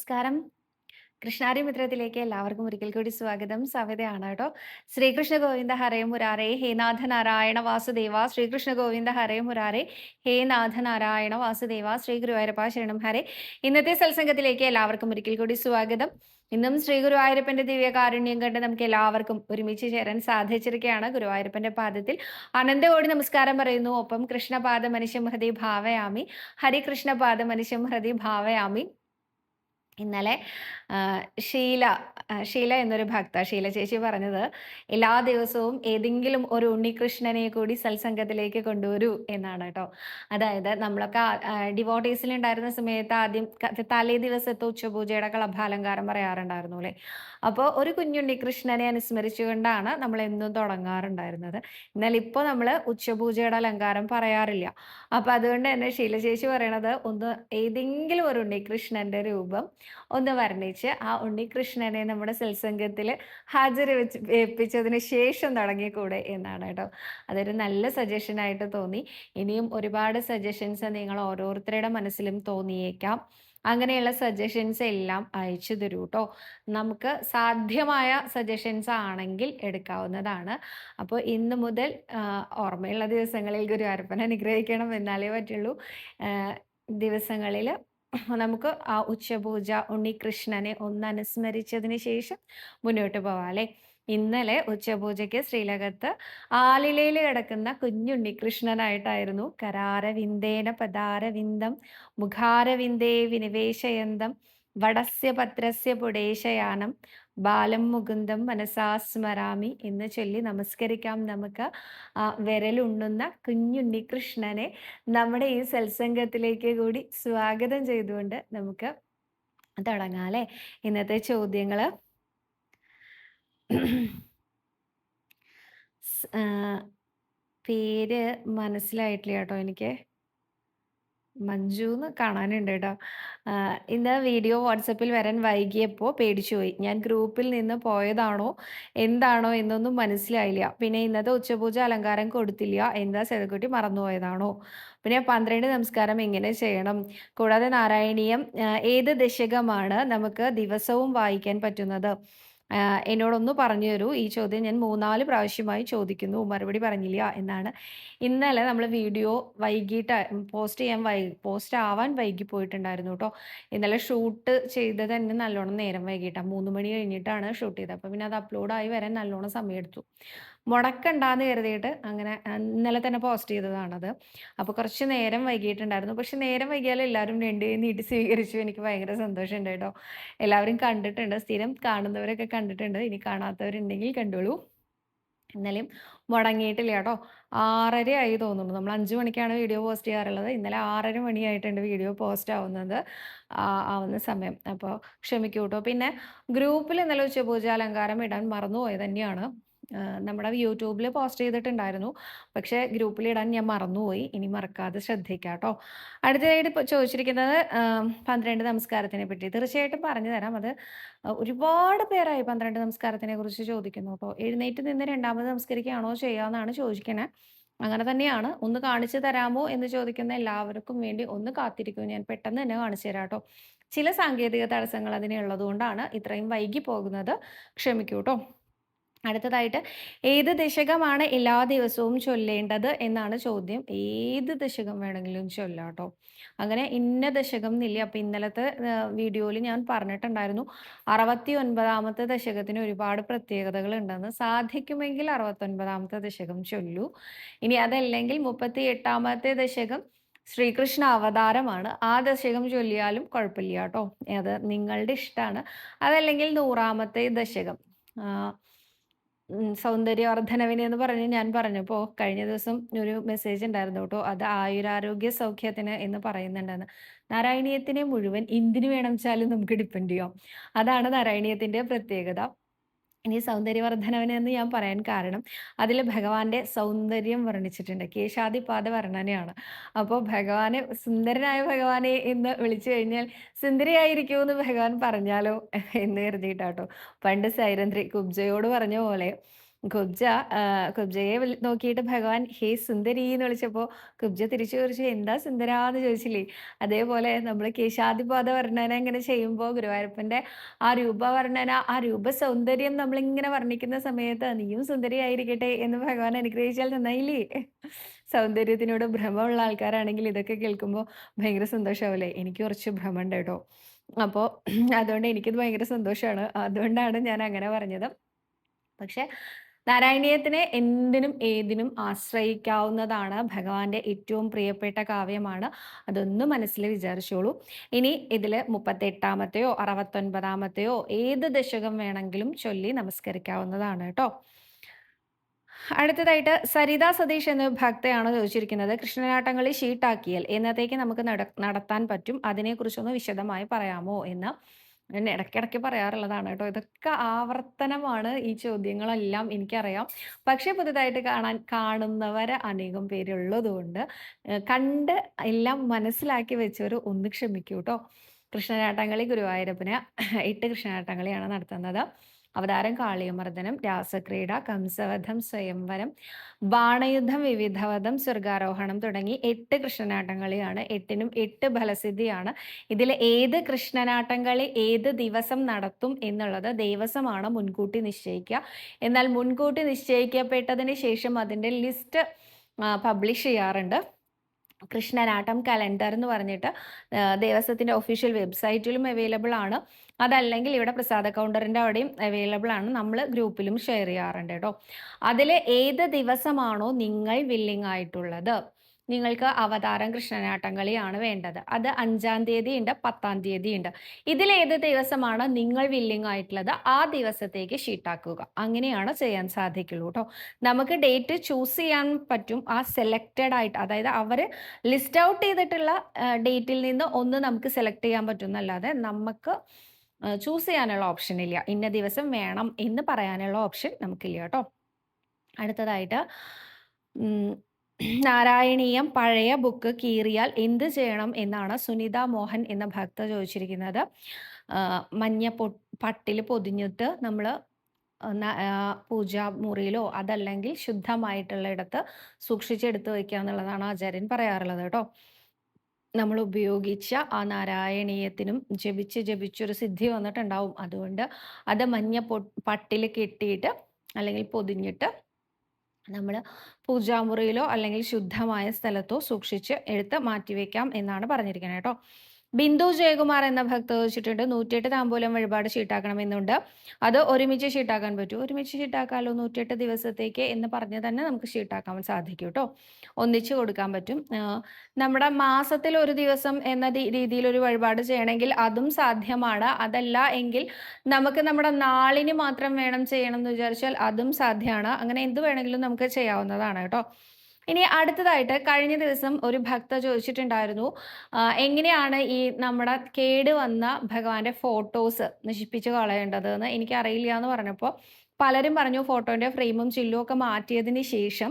നമസ്കാരം. കൃഷ്ണാരി മിത്രത്തിലേക്ക് എല്ലാവർക്കും ഒരിക്കൽ കൂടി സ്വാഗതം. സവിതയാണ് കേട്ടോ. ശ്രീകൃഷ്ണ ഗോവിന്ദ ഹരേ മുരാരേ ഹേ നാഥ നാരായണ വാസുദേവ ശ്രീകൃഷ്ണ ഗോവിന്ദ ഹരേ മുരാരേ ഹേ നാഥ നാരായണ വാസുദേവ ശ്രീ ഗുരുവായൂരപ്പ ശരണം ഹരേ. ഇന്നത്തെ സത്സംഗത്തിലേക്ക് എല്ലാവർക്കും ഒരിക്കൽ കൂടി സ്വാഗതം. ഇന്നും ശ്രീ ഗുരുവായൂരപ്പന്റെ ദിവ്യകാരുണ്യം കണ്ട് നമുക്ക് എല്ലാവർക്കും ഒരുമിച്ച് ചേരാൻ സാധിച്ചിരിക്കുകയാണ് ഗുരുവായൂരപ്പന്റെ പാദത്തിൽ അനന്തകോടി നമസ്കാരം പറയുന്നു ഒപ്പം കൃഷ്ണപാദ മനുഷ്യം ഹൃദയ ഭാവയാമി ഹരികൃഷ്ണപാദ മനുഷ്യം ഹൃദയ ഭാവയാമി ഇന്നലെ ഷീല ഷീല എന്നൊരു ഭക്ത ഷീല ചേച്ചി പറഞ്ഞത് എല്ലാ ദിവസവും ഏതെങ്കിലും ഒരു ഉണ്ണികൃഷ്ണനെ കൂടി സത്സംഗത്തിലേക്ക് കൊണ്ടുവരൂ എന്നാണ് കേട്ടോ. അതായത് നമ്മളൊക്കെ ഡിവോട്ടീസിലുണ്ടായിരുന്ന സമയത്ത് ആദ്യം തലേ ദിവസത്തെ ഉച്ചപൂജയുടെ കളഭാലങ്കാരം പറയാറുണ്ടായിരുന്നു അല്ലേ? അപ്പോൾ ഒരു കുഞ്ഞുണ്ണികൃഷ്ണനെ അനുസ്മരിച്ചുകൊണ്ടാണ് നമ്മൾ എന്നും തുടങ്ങാറുണ്ടായിരുന്നത്. എന്നാൽ ഇപ്പോൾ നമ്മൾ ഉച്ചപൂജയുടെ അലങ്കാരം പറയാറില്ല. അപ്പോൾ അതുകൊണ്ട് തന്നെ ഷീല ചേച്ചി പറയണത് ഒന്ന് ഏതെങ്കിലും ഒരു ഉണ്ണികൃഷ്ണന്റെ രൂപം ഒന്ന് വർണിച്ച് ആ ഉണ്ണികൃഷ്ണനെ നമ്മുടെ സത്സംഗത്തിൽ ഹാജര് വെച്ച് ഏൽപ്പിച്ചതിന് ശേഷം തുടങ്ങിക്കൂടെ എന്നാണ് കേട്ടോ. അതൊരു നല്ല സജഷനായിട്ട് തോന്നി. ഇനിയും ഒരുപാട് സജഷൻസ് നിങ്ങൾ ഓരോരുത്തരുടെ മനസ്സിലും തോന്നിയേക്കാം. അങ്ങനെയുള്ള സജഷൻസ് എല്ലാം അയച്ചു തരൂ കേട്ടോ. നമുക്ക് സാധ്യമായ സജഷൻസ് ആണെങ്കിൽ എടുക്കാവുന്നതാണ്. അപ്പോൾ ഇന്ന് മുതൽ ഓർമ്മയുള്ള ദിവസങ്ങളിൽ ഗുരുവായൂരപ്പൻ അനുഗ്രഹിക്കണം എന്നാലേ പറ്റുള്ളൂ. ദിവസങ്ങളിൽ നമുക്ക് ആ ഉച്ചപൂജ ഉണ്ണികൃഷ്ണനെ ഒന്ന് അനുസ്മരിച്ചതിന് ശേഷം മുന്നോട്ട് പോവാല്ലേ ഇന്നലെ ഉച്ചപൂജയ്ക്ക് ശ്രീലകത്ത് ആലിലയിൽ കിടക്കുന്ന കുഞ്ഞുണ്ണികൃഷ്ണനായിട്ടായിരുന്നു കരാരവിന്ദേന പദാരവിന്ദം മുഖാരവിന്ദേ വിനിവേശയന്തം വടസ്യ പത്രസ്യ പുടേശയാനം ബാലം മുകുന്ദം മനസാ സ്മരാമി എന്ന് ചൊല്ലി നമസ്കരിക്കാം നമുക്ക്. വിരലുണ്ണുന്ന കുഞ്ഞുണ്ണികൃഷ്ണനെ നമ്മുടെ ഈ സത്സംഗത്തിലേക്ക് കൂടി സ്വാഗതം ചെയ്തുകൊണ്ട് നമുക്ക് തുടങ്ങാം അല്ലേ? ഇന്നത്തെ ചോദ്യങ്ങൾ പേര് മനസ്സിലായിട്ടില്ല കേട്ടോ എനിക്ക്. മഞ്ജു എന്ന് കാണാനുണ്ട് കേട്ടോ. ഇന്ന് വീഡിയോ വാട്സപ്പിൽ വരാൻ വൈകിയപ്പോൾ പേടിച്ചുപോയി ഞാൻ ഗ്രൂപ്പിൽ നിന്ന് പോയതാണോ എന്താണോ എന്നൊന്നും മനസ്സിലായില്ല. പിന്നെ ഇന്നത്തെ ഉച്ചപൂജ അലങ്കാരം കൊടുത്തില്ല. എന്താ ചെറുകുട്ടി മറന്നുപോയതാണോ പിന്നെ പന്ത്രണ്ട് നമസ്കാരം എങ്ങനെ ചെയ്യണം? കൂടാതെ നാരായണീയം ഏത് ദശകമാണ് നമുക്ക് ദിവസവും വായിക്കാൻ പറ്റുന്നത്? എന്നോടൊന്ന് പറഞ്ഞു തരൂ. ഈ ചോദ്യം ഞാൻ മൂന്നാൽ പ്രാവശ്യമായി ചോദിക്കുന്നു. മറുപടി പറഞ്ഞില്ല എന്നാണ്. ഇന്നലെ നമ്മൾ വീഡിയോ വൈകിട്ട് പോസ്റ്റ് ചെയ്യാൻ വൈ പോസ്റ്റ് ആവാൻ വൈകി പോയിട്ടുണ്ടായിരുന്നു കേട്ടോ ഇന്നലെ ഷൂട്ട് ചെയ്ത് തന്നെ നല്ലോണം നേരം വൈകിട്ടാണ് മൂന്ന് മണി കഴിഞ്ഞിട്ടാണ് ഷൂട്ട് ചെയ്തത്. അപ്പോൾ പിന്നെ അത് അപ്ലോഡായി വരാൻ നല്ലോണം സമയമെടുത്തു. മുടക്കണ്ടാന്ന് കരുതിയിട്ട് അങ്ങനെ ഇന്നലെ തന്നെ പോസ്റ്റ് ചെയ്തതാണത്. അപ്പോൾ കുറച്ച് നേരം വൈകിയിട്ടുണ്ടായിരുന്നു. പക്ഷെ നേരം വൈകിയാലും എല്ലാവരും രണ്ട് കൈ നീട്ടി സ്വീകരിച്ചു. എനിക്ക് ഭയങ്കര സന്തോഷമുണ്ട് കേട്ടോ. എല്ലാവരും കണ്ടിട്ടുണ്ട്. സ്ഥിരം കാണുന്നവരൊക്കെ കണ്ടിട്ടുണ്ട്. ഇനി കാണാത്തവരുണ്ടെങ്കിൽ കണ്ടോളൂ. ഇന്നലെയും മുടങ്ങിയിട്ടില്ല കേട്ടോ. ആറര ആയി തോന്നുന്നു. നമ്മൾ അഞ്ച് മണിക്കാണ് വീഡിയോ പോസ്റ്റ് ചെയ്യാറുള്ളത്. ഇന്നലെ ആറര മണിയായിട്ടുണ്ട് വീഡിയോ പോസ്റ്റ് ആവുന്നത് ആവുന്ന സമയം. അപ്പോൾ ക്ഷമിക്കൂട്ടോ പിന്നെ ഗ്രൂപ്പിൽ ഇന്നലെ ഉച്ചപൂജ അലങ്കാരം ഇടാൻ മറന്നുപോയത് തന്നെയാണ്. നമ്മുടെ യൂട്യൂബിൽ പോസ്റ്റ് ചെയ്തിട്ടുണ്ടായിരുന്നു. പക്ഷേ ഗ്രൂപ്പിൽ ഇടാൻ ഞാൻ മറന്നുപോയി. ഇനി മറക്കാതെ ശ്രദ്ധിക്കാം കേട്ടോ. അടുത്തതായിട്ട് ചോദിച്ചിരിക്കുന്നത് പന്ത്രണ്ട് നമസ്കാരത്തിനെ പറ്റി. തീർച്ചയായിട്ടും പറഞ്ഞു തരാം. അത് ഒരുപാട് പേരായി പന്ത്രണ്ട് നമസ്കാരത്തിനെ കുറിച്ച് ചോദിക്കുന്നു. അപ്പോൾ എഴുന്നേറ്റ് നിന്ന് രണ്ടാമത് നമസ്കരിക്കുകയാണോ ചെയ്യാമെന്നാണ് ചോദിക്കണേ. അങ്ങനെ തന്നെയാണ്. ഒന്ന് കാണിച്ചു തരാമോ എന്ന് ചോദിക്കുന്ന എല്ലാവർക്കും വേണ്ടി ഒന്ന് കാത്തിരിക്കും. ഞാൻ പെട്ടെന്ന് തന്നെ കാണിച്ചു തരാം കേട്ടോ. ചില സാങ്കേതിക തടസ്സങ്ങൾ അതിനുള്ളത് കൊണ്ടാണ് ഇത്രയും വൈകി പോകുന്നത്. ക്ഷമിക്കൂ കേട്ടോ. അടുത്തതായിട്ട് ഏത് ദശകമാണ് എല്ലാ ദിവസവും ചൊല്ലേണ്ടത് എന്നാണ് ചോദ്യം. ഏത് ദശകം വേണമെങ്കിലും ചൊല്ലാട്ടോ അങ്ങനെ ഇന്ന ദശകം എന്നില്ല അപ്പം ഇന്നലത്തെ വീഡിയോയിൽ ഞാൻ പറഞ്ഞിട്ടുണ്ടായിരുന്നു. അറുപത്തി ഒൻപതാമത്തെ ദശകത്തിന് ഒരുപാട് പ്രത്യേകതകൾ ഉണ്ടെന്ന് സാധിക്കുമെങ്കിൽ അറുപത്തൊൻപതാമത്തെ ദശകം ചൊല്ലൂ. ഇനി അതല്ലെങ്കിൽ മുപ്പത്തി എട്ടാമത്തെ ദശകം ശ്രീകൃഷ്ണ അവതാരമാണ്. ആ ദശകം ചൊല്ലിയാലും കുഴപ്പമില്ല കേട്ടോ. അത് നിങ്ങളുടെ ഇഷ്ടമാണ് അതല്ലെങ്കിൽ നൂറാമത്തെ ദശകം. സൗന്ദര്യവർദ്ധനവിന് എന്ന് പറഞ്ഞ് ഞാൻ പറഞ്ഞപ്പോൾ കഴിഞ്ഞ ദിവസം ഒരു മെസ്സേജ് ഉണ്ടായിരുന്നു കേട്ടോ അത് ആയുരാരോഗ്യ സൗഖ്യത്തിന് എന്ന് പറയുന്നുണ്ടെന്ന്. നാരായണീയത്തിനെ മുഴുവൻ എന്തിനു വേണം വെച്ചാലും നമുക്ക് ഡിപ്പെൻഡ് ചെയ്യാം. അതാണ് നാരായണീയത്തിന്റെ പ്രത്യേകത. ഇനി സൗന്ദര്യവർദ്ധനവന എന്ന് ഞാൻ പറയാൻ കാരണം അതിൽ ഭഗവാന്റെ സൗന്ദര്യം വർണിച്ചിട്ടുണ്ട്. കേശാദിപാദ വർണനയാണ്. അപ്പോൾ ഭഗവാനെ സുന്ദരനായ ഭഗവാനെ എന്ന് വിളിച്ചു കഴിഞ്ഞാൽ സുന്ദരിയായിരിക്കുമെന്ന് ഭഗവാൻ പറഞ്ഞാലോ എന്ന് കരുതിയിട്ടാട്ടോ. പണ്ട് സൈരന്ധ്രി കുബ്ജയോട് പറഞ്ഞ പോലെ കുബ്ജ കുബ്ജയെ നോക്കിയിട്ട് ഭഗവാൻ ഹേ സുന്ദരി എന്ന് വിളിച്ചപ്പോൾ കുബ്ജ തിരിച്ചു കുറിച്ച് എന്താ സുന്ദരാ? എന്ന് ചോദിച്ചില്ലേ. അതേപോലെ നമ്മൾ കേശാദിപാത വർണന ഇങ്ങനെ ചെയ്യുമ്പോൾ ഗുരുവായൂരപ്പന്റെ ആ രൂപ രൂപവർണന ആ രൂപ സൗന്ദര്യം നമ്മളിങ്ങനെ വർണിക്കുന്ന സമയത്ത് നീയും സുന്ദരി ആയിരിക്കട്ടെ എന്ന് ഭഗവാൻ അനുഗ്രഹിച്ചാൽ നന്നായില്ലേ? സൗന്ദര്യത്തിനോട് ഭ്രമമുള്ള ആൾക്കാരാണെങ്കിൽ ഇതൊക്കെ കേൾക്കുമ്പോൾ ഭയങ്കര സന്തോഷമാവില്ലേ എനിക്ക് കുറച്ച് ഭ്രമമുണ്ട് കേട്ടോ. അപ്പോൾ അതുകൊണ്ട് എനിക്കിത് ഭയങ്കര സന്തോഷമാണ് അതുകൊണ്ടാണ് ഞാൻ അങ്ങനെ പറഞ്ഞത്. പക്ഷെ നാരായണീയത്തിനെ എന്തിനും ഏതിനും ആശ്രയിക്കാവുന്നതാണ് ഭഗവാന്റെ ഏറ്റവും പ്രിയപ്പെട്ട കാവ്യമാണ്. അതൊന്നും മനസ്സിൽ വിചാരിച്ചോളൂ. ഇനി ഇതിൽ മുപ്പത്തെട്ടാമത്തെയോ അറുപത്തൊൻപതാമത്തെയോ ഏത് ദശകം വേണമെങ്കിലും ചൊല്ലി നമസ്കരിക്കാവുന്നതാണ് കേട്ടോ. അടുത്തതായിട്ട് സരിത സതീഷ് എന്ന ഭക്തയാണ് ചോദിച്ചിരിക്കുന്നത്. കൃഷ്ണനാട്ടങ്ങളിൽ ഷീട്ടാക്കിയാൽ എന്നത്തേക്ക് നമുക്ക് നട നടത്താൻ പറ്റും? അതിനെക്കുറിച്ചൊന്ന് വിശദമായി പറയാമോ എന്ന്. ഞാൻ ഇടയ്ക്കിടയ്ക്ക് പറയാറുള്ളതാണ് കേട്ടോ. ഇതൊക്കെ ആവർത്തനമാണ് ഈ ചോദ്യങ്ങളെല്ലാം എനിക്കറിയാം. പക്ഷേ പുതുതായിട്ട് കാണാൻ കാണുന്നവരെ അനേകം പേരുള്ളത് കൊണ്ട് കണ്ട് എല്ലാം മനസ്സിലാക്കി വെച്ചവർ ഒന്ന് ക്ഷമിക്കൂ കേട്ടോ. കൃഷ്ണനാട്ടങ്ങളി ഗുരുവായൂരപ്പന് എട്ട് കൃഷ്ണനാട്ടങ്ങളിയാണ് നടത്തുന്നത്. അവതാരം കാളിയമർദ്ദനം രാസക്രീഡ കംസവധം സ്വയംവരം ബാണയുദ്ധം വിവിധവധം സ്വർഗാരോഹണം തുടങ്ങി എട്ട് കൃഷ്ണനാട്ടങ്ങളിയാണ് എട്ടിനും എട്ട് ഫലസിദ്ധിയാണ്. ഇതിൽ ഏത് കൃഷ്ണനാട്ടങ്ങളി ഏത് ദിവസം നടത്തും എന്നുള്ളത് ദേവസ്വമാണ് മുൻകൂട്ടി നിശ്ചയിക്കുക. എന്നാൽ മുൻകൂട്ടി നിശ്ചയിക്കപ്പെട്ടതിന് ശേഷം അതിന്റെ ലിസ്റ്റ് പബ്ലിഷ് ചെയ്യാറുണ്ട്. കൃഷ്ണനാട്ടം കലണ്ടർ എന്ന് പറഞ്ഞിട്ട് ദേവസ്വത്തിന്റെ ഒഫീഷ്യൽ വെബ്സൈറ്റിലും അവൈലബിൾ ആണ്. അതല്ലെങ്കിൽ ഇവിടെ പ്രസാദ കൗണ്ടറിന്റെ അവിടെയും അവൈലബിൾ ആണ്. നമ്മൾ ഗ്രൂപ്പിലും ഷെയർ ചെയ്യാറുണ്ട് കേട്ടോ. അതിൽ ഏത് ദിവസമാണോ നിങ്ങൾ വില്ലിംഗ് ആയിട്ടുള്ളത്. നിങ്ങൾക്ക് അവതാരം കൃഷ്ണനാട്ടം കളിയാണ് വേണ്ടത്. അത് അഞ്ചാം തീയതി ഉണ്ട് പത്താം തീയതി ഉണ്ട് ഇതിലേത് ദിവസമാണ് നിങ്ങൾ വില്ലിംഗ് ആയിട്ടുള്ളത് ആ ദിവസത്തേക്ക് ഷീട്ടാക്കുക അങ്ങനെയാണ് ചെയ്യാൻ സാധിക്കുള്ളൂ കേട്ടോ നമുക്ക് ഡേറ്റ് ചൂസ് ചെയ്യാൻ പറ്റും. ആ സെലക്റ്റഡ് ആയിട്ട് അതായത് അവർ ലിസ്റ്റ് ഔട്ട് ചെയ്തിട്ടുള്ള ഡേറ്റിൽ നിന്ന് ഒന്ന് നമുക്ക് സെലക്ട് ചെയ്യാൻ പറ്റും എന്നല്ലാതെ നമുക്ക് ചൂസ് ചെയ്യാനുള്ള ഓപ്ഷൻ ഇല്ല. ഇന്ന ദിവസം വേണം എന്ന് പറയാനുള്ള ഓപ്ഷൻ നമുക്കില്ല കേട്ടോ അടുത്തതായിട്ട് നാരായണീയം പഴയ ബുക്ക് കീറിയാൽ എന്ത് ചെയ്യണം എന്നാണ് സുനിത മോഹൻ എന്ന ഭക്ത ചോദിച്ചിരിക്കുന്നത്. മഞ്ഞ പൊ പട്ടിൽ പൊതിഞ്ഞിട്ട് നമ്മൾ പൂജാ മുറിയിലോ അതല്ലെങ്കിൽ ശുദ്ധമായിട്ടുള്ള ഇടത്ത് സൂക്ഷിച്ചെടുത്ത് വയ്ക്കുക എന്നുള്ളതാണ് ആചാര്യൻ പറയാറുള്ളത് കേട്ടോ. നമ്മൾ ഉപയോഗിച്ച ആ നാരായണീയത്തിനും ജപിച്ച് ജപിച്ചൊരു സിദ്ധി വന്നിട്ടുണ്ടാവും. അതുകൊണ്ട് അത് മഞ്ഞ പൊ പട്ടിൽ കെട്ടിയിട്ട് അല്ലെങ്കിൽ പൊതിഞ്ഞിട്ട് നമ്മൾ പൂജാമുറിയിലോ അല്ലെങ്കിൽ ശുദ്ധമായ സ്ഥലത്തോ സൂക്ഷിച്ച് എടുത്ത് മാറ്റിവെക്കാം എന്നാണ് പറഞ്ഞിരിക്കുന്നത് കേട്ടോ ബിന്ദു ജയകുമാർ എന്ന ഭക്ത വെച്ചിട്ടുണ്ട്. നൂറ്റിയെട്ട് താമ്പൂലം വഴിപാട് ഷീട്ടാക്കണമെന്നുണ്ട്. അത് ഒരുമിച്ച് ഷീട്ടാക്കാൻ പറ്റും. ഒരുമിച്ച് ഷീട്ടാക്കാമല്ലോ നൂറ്റിയെട്ട് ദിവസത്തേക്ക് എന്ന് പറഞ്ഞ് തന്നെ നമുക്ക് ഷീട്ടാക്കാൻ സാധിക്കും കേട്ടോ. ഒന്നിച്ച് കൊടുക്കാൻ പറ്റും. നമ്മുടെ മാസത്തിൽ ഒരു ദിവസം എന്ന രീതിയിൽ ഒരു വഴിപാട് ചെയ്യണമെങ്കിൽ അതും സാധ്യമാണ്. അതല്ല എങ്കിൽ നമുക്ക് നമ്മുടെ നാളിന് മാത്രം വേണം ചെയ്യണം എന്ന് വിചാരിച്ചാൽ അതും സാധ്യമാണ്. അങ്ങനെ എന്ത് വേണമെങ്കിലും നമുക്ക് ചെയ്യാവുന്നതാണ് കേട്ടോ. ഇനി അടുത്തതായിട്ട് കഴിഞ്ഞ ദിവസം ഒരു ഭക്ത ചോദിച്ചിട്ടുണ്ടായിരുന്നു എങ്ങനെയാണ് ഈ നമ്മുടെ കേട് വന്ന ഭഗവാന്റെ ഫോട്ടോസ് നശിപ്പിച്ച് കളയേണ്ടത് എന്ന് എനിക്കറിയില്ല എന്ന് പറഞ്ഞപ്പോൾ പലരും പറഞ്ഞു ഫോട്ടോന്റെ ഫ്രെയിമും ചില്ലും ഒക്കെ മാറ്റിയതിന് ശേഷം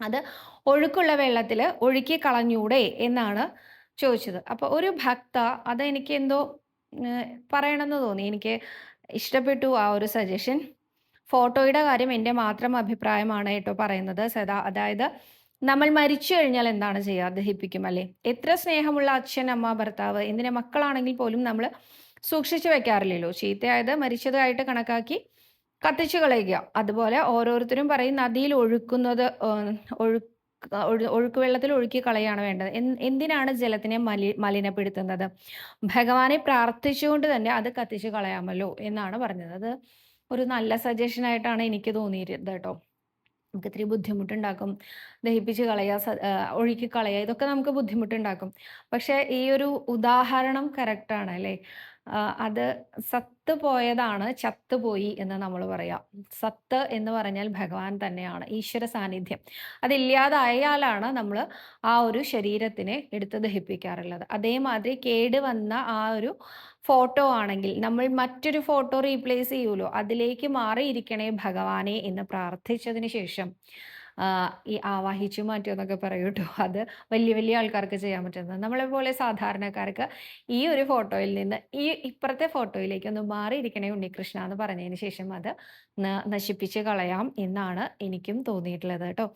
അത് ഒഴുക്കുള്ള വെള്ളത്തിൽ ഒഴുക്കി കളഞ്ഞൂടെ എന്നാണ് ചോദിച്ചത്. അപ്പോൾ ഒരു ഭക്ത അത് എനിക്ക് എന്തോ പറയണമെന്ന് തോന്നി. എനിക്ക് ഇഷ്ടപ്പെട്ടു ആ ഒരു സജഷൻ. ഫോട്ടോയുടെ കാര്യം എന്റെ മാത്രം അഭിപ്രായമാണ് കേട്ടോ പറയുന്നത്. സദാ അതായത് നമ്മൾ മരിച്ചു കഴിഞ്ഞാൽ എന്താണ് ചെയ്യുക? ദഹിപ്പിക്കും അല്ലേ? എത്ര സ്നേഹമുള്ള അച്ഛൻ അമ്മ ഭർത്താവ് എന്തിനെ മക്കളാണെങ്കിൽ പോലും നമ്മൾ സൂക്ഷിച്ചു വെക്കാറില്ലല്ലോ. ചീത്തയായത് മരിച്ചതായിട്ട് കണക്കാക്കി കത്തിച്ചു കളയുക. അതുപോലെ ഓരോരുത്തരും പറയും നദിയിൽ ഒഴുക്കുന്നത് ഒഴുക്ക് ഒഴുക്ക് വെള്ളത്തിൽ ഒഴുക്കി കളയാണ് വേണ്ടത്. എന്തിനാണ് ജലത്തിനെ മലി മലിനപ്പെടുത്തുന്നത്? ഭഗവാനെ പ്രാർത്ഥിച്ചുകൊണ്ട് തന്നെ അത് കത്തിച്ചു കളയാമല്ലോ എന്നാണ് പറഞ്ഞത്. അത് ഒരു നല്ല സജഷൻ ആയിട്ടാണ് എനിക്ക് തോന്നിയിരുന്നത് കേട്ടോ. നമുക്ക് ഇത്തിരി ബുദ്ധിമുട്ടുണ്ടാക്കും. ദഹിപ്പിച്ച് കളയുക ഒഴുക്കി കളയുക ഇതൊക്കെ നമുക്ക് ബുദ്ധിമുട്ടുണ്ടാക്കും. പക്ഷെ ഈ ഒരു ഉദാഹരണം കറക്റ്റാണ് അല്ലേ? അത് സത്ത് പോയതാണ് ചത്ത് പോയി എന്ന് നമ്മൾ പറയാം. സത്ത് എന്ന് പറഞ്ഞാൽ ഭഗവാൻ തന്നെയാണ് ഈശ്വര സാന്നിധ്യം. അതില്ലാതായാലാണ് നമ്മൾ ആ ഒരു ശരീരത്തിനെ എടുത്ത് ദഹിപ്പിക്കാറുള്ളത്. അതേമാതിരി കേട് വന്ന ആ ഒരു ഫോട്ടോ ആണെങ്കിൽ നമ്മൾ മറ്റൊരു ഫോട്ടോ റീപ്ലേസ് ചെയ്യുമല്ലോ. അതിലേക്ക് മാറിയിരിക്കണേ ഭഗവാനെ എന്ന് പ്രാർത്ഥിച്ചതിന് ശേഷം. ഈ ആവാഹിച്ചു മാറ്റുമെന്നൊക്കെ പറയും കേട്ടോ. അത് വലിയ വലിയ ആൾക്കാർക്ക് ചെയ്യാൻ പറ്റുന്നത്. നമ്മളെ പോലെ സാധാരണക്കാർക്ക് ഈ ഒരു ഫോട്ടോയിൽ നിന്ന് ഈ ഇപ്പുറത്തെ ഫോട്ടോയിലേക്ക് ഒന്ന് മാറിയിരിക്കണേ ഉണ്ണികൃഷ്ണ എന്ന് പറഞ്ഞതിന് ശേഷം അത് നശിപ്പിച്ച് കളയാം എന്നാണ് എനിക്കും തോന്നിയിട്ടുള്ളത് കേട്ടോ.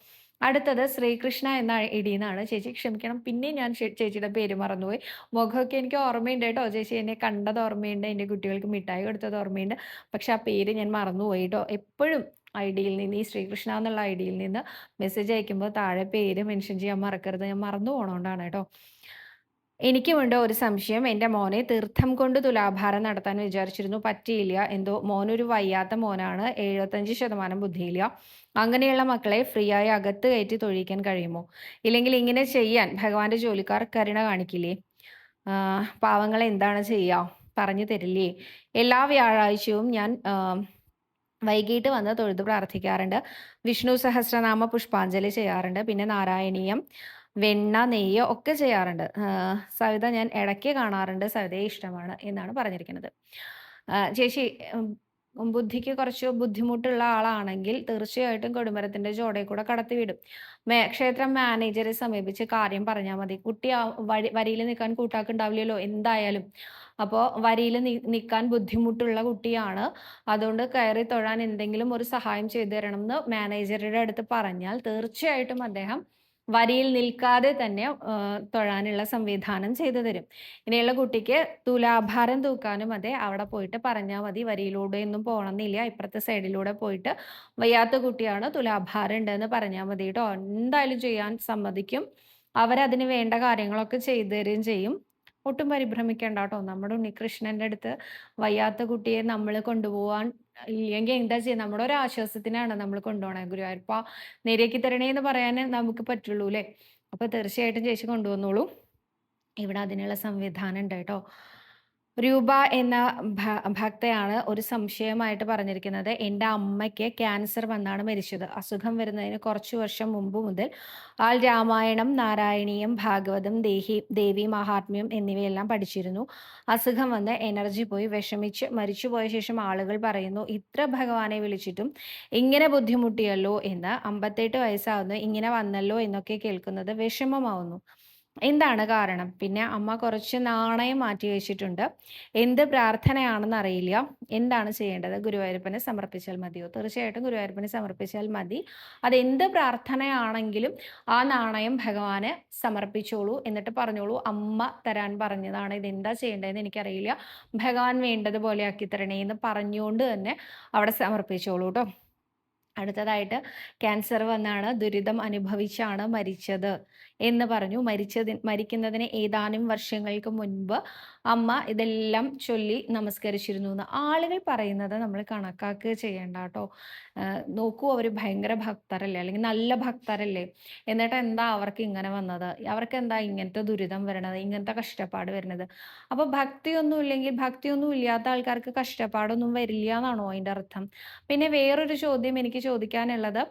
അടുത്തത് ശ്രീകൃഷ്ണ എന്ന നിന്നാണ് ചേച്ചി ക്ഷമിക്കണം. പിന്നെ ഞാൻ ചേച്ചിയുടെ പേര് മറന്നുപോയി. മുഖമൊക്കെ എനിക്ക് ഓർമ്മയുണ്ട് കേട്ടോ. ചേച്ചി എന്നെ കണ്ടത് ഓർമ്മയുണ്ട്. എന്റെ കുട്ടികൾക്ക് മിഠായി കൊടുത്തത് ഓർമ്മയുണ്ട്. പക്ഷെ ആ പേര് ഞാൻ മറന്നുപോയി കേട്ടോ. എപ്പോഴും ഐ ഡിയിൽ നിന്ന് ഈ ശ്രീകൃഷ്ണ എന്നുള്ള ഐ ഡിയിൽ നിന്ന് മെസ്സേജ് അയക്കുമ്പോൾ താഴെ പേര് മെൻഷൻ ചെയ്യാൻ മറക്കരുത്. ഞാൻ മറന്നു പോകണോണ്ടാണ് കേട്ടോ. എനിക്കുമുണ്ട് ഒരു സംശയം? എന്റെ മോനെ തീർത്ഥം കൊണ്ട് തുലാഭാരം നടത്താൻ വിചാരിച്ചിരുന്നു. പറ്റിയില്ല. എന്തോ മോനൊരു വയ്യാത്ത മോനാണ്. എഴുപത്തഞ്ച് ശതമാനം ബുദ്ധിയില്ല. അങ്ങനെയുള്ള മക്കളെ ഫ്രീ ആയി അകത്ത് കയറ്റി തൊഴിക്കാൻ കഴിയുമോ? ഇല്ലെങ്കിൽ ഇങ്ങനെ ചെയ്യാൻ ഭഗവാന്റെ ജോലിക്കാർ കരുണ കാണിക്കില്ലേ? പാവങ്ങളെ എന്താണ് ചെയ്യുക പറഞ്ഞു തരില്ലേ? എല്ലാ വ്യാഴാഴ്ചയും ഞാൻ വൈകിട്ട് വന്ന് തൊഴുത് പ്രാർത്ഥിക്കാറുണ്ട്. വിഷ്ണു സഹസ്രനാമ പുഷ്പാഞ്ജലി ചെയ്യാറുണ്ട്. പിന്നെ നാരായണീയം വെണ്ണ നെയ്യ് ഒക്കെ ചെയ്യാറുണ്ട്. സവിത ഞാൻ ഇടയ്ക്ക് കാണാറുണ്ട്. സവിതയെ ഇഷ്ടമാണ് എന്നാണ് പറഞ്ഞിരിക്കുന്നത്. ചേച്ചി ബുദ്ധിക്ക് കുറച്ച് ബുദ്ധിമുട്ടുള്ള ആളാണെങ്കിൽ തീർച്ചയായിട്ടും കൊടുമരത്തിന്റെ ചോടയിൽ കൂടെ കടത്തിവിടും മേ ക്ഷേത്രം മാനേജറെ സമീപിച്ച് കാര്യം പറഞ്ഞാൽ മതി. കുട്ടി വഴി വരിയിൽ നിൽക്കാൻ കൂട്ടാക്കുണ്ടാവില്ലല്ലോ എന്തായാലും. അപ്പോൾ വരിയിൽ നിൽക്കാൻ ബുദ്ധിമുട്ടുള്ള കുട്ടിയാണ്. അതുകൊണ്ട് കയറി തൊഴാൻ എന്തെങ്കിലും ഒരു സഹായം ചെയ്തു തരണം എന്ന് മാനേജറുടെ അടുത്ത് പറഞ്ഞാൽ തീർച്ചയായിട്ടും അദ്ദേഹം വരിയിൽ നിൽക്കാതെ തന്നെ തൊഴാനുള്ള സംവിധാനം ചെയ്തു തരും. ഇനിയുള്ള കുട്ടിക്ക് തുലാഭാരം തൂക്കാനും അതെ അവിടെ പോയിട്ട് പറഞ്ഞാൽ മതി വരിയിലൂടെ ഒന്നും പോകണമെന്നില്ല ഇപ്പുറത്തെ സൈഡിലൂടെ പോയിട്ട് വയ്യാത്ത കുട്ടിയാണ് തുലാഭാരം ഉണ്ടെന്ന് പറഞ്ഞാൽ മതി കേട്ടോ. എന്തായാലും ചെയ്യാൻ സമ്മതിക്കും. അവരതിന് വേണ്ട കാര്യങ്ങളൊക്കെ ചെയ്തു തരികയും ചെയ്യും. ഒട്ടും പരിഭ്രമിക്കേണ്ട കേട്ടോ. നമ്മുടെ ഉണ്ണികൃഷ്ണന്റെ അടുത്ത് വയ്യാത്ത കുട്ടിയെ നമ്മൾ കൊണ്ടുപോകാൻ ഇല്ലെങ്കിൽ എന്താ ചെയ്യുക നമ്മുടെ ഒരു ആശ്വാസത്തിനാണ് നമ്മൾ കൊണ്ടുപോകണേ ഗുരുവായൂരപ്പ നേരെയാക്കി തരണേ എന്ന് പറയാൻ നമുക്ക് പറ്റുള്ളൂ അല്ലേ അപ്പൊ തീർച്ചയായിട്ടും ചേച്ചി കൊണ്ടുവന്നോളൂ. ഇവിടെ അതിനുള്ള സംവിധാനം ഉണ്ട് കേട്ടോ. രൂപ എന്ന ഭക്തയാണ് ഒരു സംശയമായിട്ട് പറഞ്ഞിരിക്കുന്നത്. എന്റെ അമ്മയ്ക്ക് ക്യാൻസർ വന്നാണ് മരിച്ചത്. അസുഖം വരുന്നതിന് കുറച്ചു വർഷം മുമ്പ് മുതൽ ആൾ രാമായണം നാരായണീയം ഭാഗവതം ദേഹി ദേവി മഹാത്മ്യം എന്നിവയെല്ലാം പഠിച്ചിരുന്നു. അസുഖം വന്ന് എനർജി പോയി വിഷമിച്ച് മരിച്ചുപോയ ശേഷം ആളുകൾ പറയുന്നു ഇത്ര ഭഗവാനെ വിളിച്ചിട്ടും ഇങ്ങനെ ബുദ്ധിമുട്ടിയല്ലോ എന്ന് അമ്പത്തെട്ട് വയസ്സാവുന്നു ഇങ്ങനെ വന്നല്ലോ എന്നൊക്കെ കേൾക്കുന്നത് വിഷമമാവുന്നു. എന്താണ് കാരണം? പിന്നെ അമ്മ കുറച്ച് നാണയം മാറ്റി വെച്ചിട്ടുണ്ട്. എന്ത് പ്രാർത്ഥനയാണെന്ന് അറിയില്ല. എന്താണ് ചെയ്യേണ്ടത്? ഗുരുവായൂരപ്പനെ സമർപ്പിച്ചാൽ മതിയോ? തീർച്ചയായിട്ടും ഗുരുവായൂരപ്പനെ സമർപ്പിച്ചാൽ മതി. അത് എന്ത് പ്രാർത്ഥനയാണെങ്കിലും ആ നാണയം ഭഗവാന് സമർപ്പിച്ചോളൂ. എന്നിട്ട് പറഞ്ഞോളൂ അമ്മ തരാൻ പറഞ്ഞതാണ്. ഇത് എന്താ ചെയ്യേണ്ടതെന്ന് എനിക്കറിയില്ല. ഭഗവാൻ വേണ്ടതുപോലെ ആക്കി തരണേ എന്ന് പറഞ്ഞുകൊണ്ട് തന്നെ അവിടെ സമർപ്പിച്ചോളൂ കേട്ടോ അടുത്തതായിട്ട് ക്യാൻസർ വന്നാണ് ദുരിതം അനുഭവിച്ചാണ് മരിച്ചത്. എന്ന് പറഞ്ഞു. മരിച്ചതി മരിക്കുന്നതിന് ഏതാനും വർഷങ്ങൾക്ക് മുൻപ് അമ്മ ഇതെല്ലാം ചൊല്ലി നമസ്കരിച്ചിരുന്നു എന്ന് ആളുകൾ പറയുന്നത് നമ്മൾ കണക്കാക്കുക ചെയ്യേണ്ട കേട്ടോ. നോക്കൂ അവർ ഭയങ്കര ഭക്തരല്ലേ അല്ലെങ്കിൽ നല്ല ഭക്തരല്ലേ. എന്നിട്ട് എന്താ അവർക്ക് ഇങ്ങനെ വന്നത്? അവർക്ക് എന്താ ഇങ്ങനത്തെ ദുരിതം വരണത്? ഇങ്ങനത്തെ കഷ്ടപ്പാട് വരുന്നത് അപ്പോൾ ഭക്തിയൊന്നും ഇല്ലെങ്കിൽ ഭക്തിയൊന്നും ഇല്ലാത്ത ആൾക്കാർക്ക് കഷ്ടപ്പാടൊന്നും വരില്ല എന്നാണോ അതിന്റെ അർത്ഥം? പിന്നെ വേറൊരു ചോദ്യം എനിക്ക് ചോദിക്കാനുള്ളത്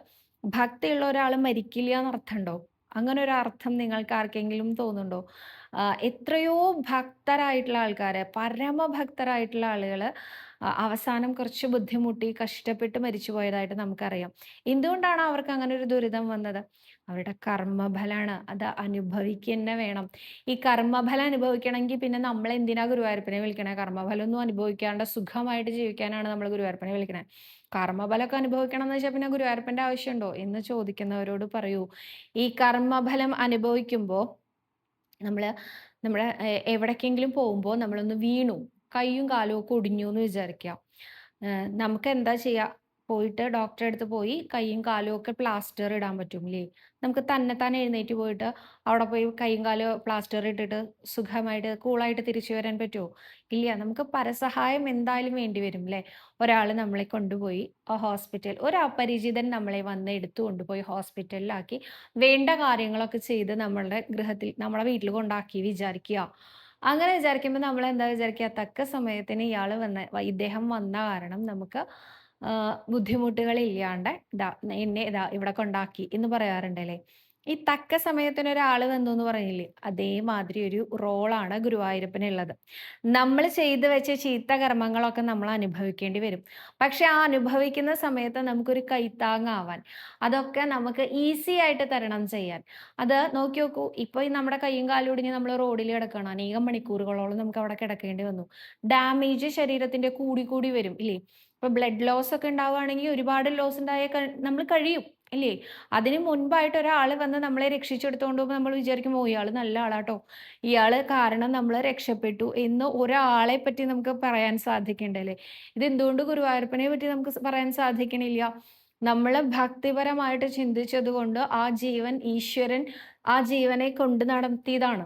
ഭക്തിയുള്ള ഒരാൾ മരിക്കില്ല എന്നർത്ഥമുണ്ടോ? അങ്ങനെ ഒരു അർത്ഥം നിങ്ങൾക്ക് ആർക്കെങ്കിലും തോന്നുന്നുണ്ടോ എത്രയോ ഭക്തരായിട്ടുള്ള ആൾക്കാർ പരമഭക്തരായിട്ടുള്ള ആളുകൾ അവസാനം കുറച്ച് ബുദ്ധിമുട്ടി കഷ്ടപ്പെട്ട് മരിച്ചു പോയതായിട്ട് നമുക്കറിയാം. എന്തുകൊണ്ടാണ് അവർക്ക് അങ്ങനെ ഒരു ദുരിതം വന്നത്? അവരുടെ കർമ്മഫലമാണ് അത് അനുഭവിക്കുക വേണം. ഈ കർമ്മഫലം അനുഭവിക്കണമെങ്കിൽ പിന്നെ നമ്മൾ എന്തിനാ ഗുരുവായൂരപ്പനെ വിളിക്കണേ? കർമ്മഫലം ഒന്നും അനുഭവിക്കാണ്ട് സുഖമായിട്ട് ജീവിക്കാനാണ് നമ്മൾ ഗുരുവായൂരപ്പനെ വിളിക്കണേ. കർമ്മഫലമൊക്കെ അനുഭവിക്കണം എന്ന് വെച്ചാൽ പിന്നെ ഗുരുവായൂരപ്പന്റെ ആവശ്യമുണ്ടോ? എന്ന് ചോദിക്കുന്നവരോട് പറയൂ. ഈ കർമ്മഫലം അനുഭവിക്കുമ്പോൾ നമ്മൾ നമ്മുടെ എവിടേക്കെങ്കിലും പോകുമ്പോൾ നമ്മളൊന്ന് വീണു കൈയും കാലും ഒക്കെ ഒടിഞ്ഞു എന്ന് വിചാരിക്കുക. നമുക്ക് എന്താ ചെയ്യുക പോയിട്ട് ഡോക്ടറെ അടുത്ത് പോയി കൈയും കാലും ഒക്കെ പ്ലാസ്റ്റർ ഇടാൻ പറ്റും ഇല്ലേ നമുക്ക് തന്നെ തന്നെ എഴുന്നേറ്റ് പോയിട്ട് അവിടെ പോയി കൈയും കാലും പ്ലാസ്റ്റർ ഇട്ടിട്ട് സുഖമായിട്ട് കൂളായിട്ട് തിരിച്ചു വരാൻ പറ്റുമോ ഇല്ല നമുക്ക് പരസഹായം എന്തായാലും വേണ്ടി വരും അല്ലേ ഒരാൾ നമ്മളെ കൊണ്ടുപോയി ഹോസ്പിറ്റൽ ഒരു അപരിചിതൻ നമ്മളെ വന്ന് എടുത്തു കൊണ്ടുപോയി ഹോസ്പിറ്റലിലാക്കി വേണ്ട കാര്യങ്ങളൊക്കെ ചെയ്ത് നമ്മളുടെ ഗൃഹത്തിൽ നമ്മളെ വീട്ടിൽ കൊണ്ടാക്കി വിചാരിക്കുക. അങ്ങനെ വിചാരിക്കുമ്പോൾ നമ്മൾ എന്താ വിചാരിക്കുക? തക്ക സമയത്തിന് ഇയാൾ വന്ന ഇദ്ദേഹം വന്ന കാരണം നമുക്ക് ബുദ്ധിമുട്ടുകളില്ലാണ്ട് ഇതാ എന്നെ ഇതാ ഇവിടെ കൊണ്ടാക്കി എന്ന് പറയാറുണ്ടല്ലേ? ഈ തക്ക സമയത്തിന് ഒരാൾ വന്നു എന്ന് പറയില്ലേ? അതേമാതിരി ഒരു റോളാണ് ഗുരുവായൂരപ്പനുള്ളത്. നമ്മൾ ചെയ്തു വെച്ച ചീത്ത കർമ്മങ്ങളൊക്കെ നമ്മൾ അനുഭവിക്കേണ്ടി വരും. പക്ഷെ ആ അനുഭവിക്കുന്ന സമയത്ത് നമുക്കൊരു കൈത്താങ്ങാവാൻ അതൊക്കെ നമുക്ക് ഈസി ആയിട്ട് തരണം ചെയ്യാൻ. അത് നോക്കി നോക്കൂ ഇപ്പൊ നമ്മുടെ കൈയും കാലും ഒടിഞ്ഞ് നമ്മൾ റോഡിൽ കിടക്കണം. അനേകം മണിക്കൂറുകളോളം നമുക്ക് അവിടെ കിടക്കേണ്ടി വന്നു. ഡാമേജ് ശരീരത്തിന്റെ കൂടി കൂടി വരും ഇല്ലേ? ഇപ്പൊ ബ്ലഡ് ലോസ് ഒക്കെ ഉണ്ടാവുകയാണെങ്കിൽ ഒരുപാട് ലോസ് ഉണ്ടായ നമ്മൾ കഴിയും. ഇല്ലേ? അതിന് മുൻപായിട്ട് ഒരാൾ വന്ന് നമ്മളെ രക്ഷിച്ചെടുത്തോണ്ട് പോകുമ്പോൾ നമ്മൾ വിചാരിക്കും ഓ ഇയാൾ നല്ല ആളാട്ടോ. ഇയാൾ കാരണം നമ്മൾ രക്ഷപ്പെട്ടു എന്ന് ഒരാളെ പറ്റി നമുക്ക് പറയാൻ സാധിക്കണ്ടല്ലേ ഇത് എന്തുകൊണ്ട് ഗുരുവായൂരപ്പനെ പറ്റി നമുക്ക് പറയാൻ സാധിക്കണില്ല? നമ്മൾ ഭക്തിപരമായിട്ട് ചിന്തിച്ചത് കൊണ്ട് ആ ജീവൻ ഈശ്വരൻ ആ ജീവനെ കൊണ്ട് നടത്തിയതാണ്.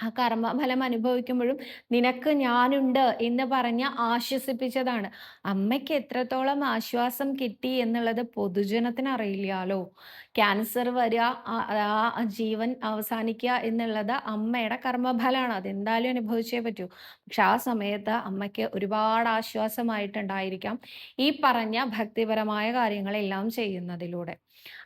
ആ കർമ്മഫലം അനുഭവിക്കുമ്പോഴും നിനക്ക് ഞാനുണ്ട് എന്ന് പറഞ്ഞ് ആശ്വസിപ്പിച്ചതാണ്. അമ്മയ്ക്ക് എത്രത്തോളം ആശ്വാസം കിട്ടി എന്നുള്ളത് പൊതുജനത്തിന് അറിയില്ലാലോ ക്യാൻസർ വരിക ആ ജീവൻ അവസാനിക്കുക എന്നുള്ളത് അമ്മയുടെ കർമ്മഫലമാണ്. അതെന്തായാലും അനുഭവിച്ചേ പറ്റൂ. പക്ഷെ ആ സമയത്ത് അമ്മയ്ക്ക് ഒരുപാട് ആശ്വാസമായിട്ടുണ്ടായിരിക്കാം ഈ പറഞ്ഞ ഭക്തിപരമായ കാര്യങ്ങളെല്ലാം ചെയ്യുന്നതിലൂടെ.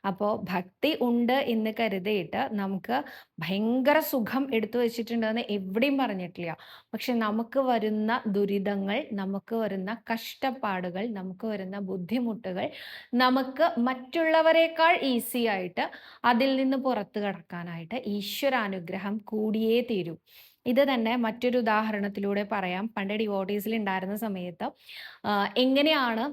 അപ്പോൾ ഭക്തി ഉണ്ട് എന്ന് കരുതിയിട്ട് നമുക്ക് ഭയങ്കര സുഖം എടുത്തു വെച്ചിട്ടുണ്ടെന്ന് എവിടെയും പറഞ്ഞിട്ടില്ല. പക്ഷെ നമുക്ക് വരുന്ന ദുരിതങ്ങൾ നമുക്ക് വരുന്ന കഷ്ടപ്പാടുകൾ നമുക്ക് വരുന്ന ബുദ്ധിമുട്ടുകൾ നമുക്ക് മറ്റുള്ളവരെക്കാൾ ഈസി ആയിട്ട് അതിൽ നിന്ന് പുറത്തു കടക്കാനായിട്ട് ഈശ്വരാനുഗ്രഹം കൂടിയേ തീരൂ. ഇത് തന്നെ മറ്റൊരു ഉദാഹരണത്തിലൂടെ പറയാം. പണ്ട് ഡിവോട്ടീസിൽ ഉണ്ടായിരുന്ന സമയത്ത് എങ്ങനെയാണ്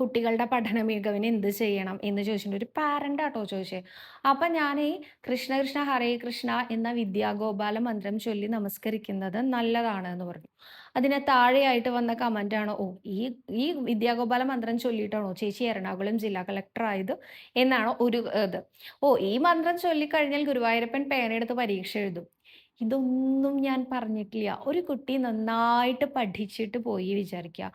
കുട്ടികളുടെ പഠന മികവിന് എന്ത് ചെയ്യണം എന്ന് ചോദിച്ചിട്ടുണ്ട്. ഒരു പാരന്റ് ആട്ടോ ചോദിച്ചത് അപ്പം ഞാൻ ഈ കൃഷ്ണ കൃഷ്ണ ഹരേ കൃഷ്ണ എന്ന വിദ്യാഗോപാല മന്ത്രം ചൊല്ലി നമസ്കരിക്കുന്നത് നല്ലതാണ് എന്ന് പറഞ്ഞു. അതിനെ താഴെയായിട്ട് വന്ന കമന്റ് ആണ്? ഓ ഈ ഈ വിദ്യാഗോപാല മന്ത്രം ചൊല്ലിയിട്ടാണോ? ചേച്ചി എറണാകുളം ജില്ലാ കളക്ടർ ആയത് എന്നാണോ ഒരു ഇത്. ഓ ഈ മന്ത്രം ചൊല്ലിക്കഴിഞ്ഞാൽ ഗുരുവായൂരപ്പൻ പേനയെടുത്ത് പരീക്ഷ എഴുതും. ഇതൊന്നും ഞാൻ പറഞ്ഞിട്ടില്ല. ഒരു കുട്ടി നന്നായിട്ട് പഠിച്ചിട്ട് പോയി വിചാരിക്കുക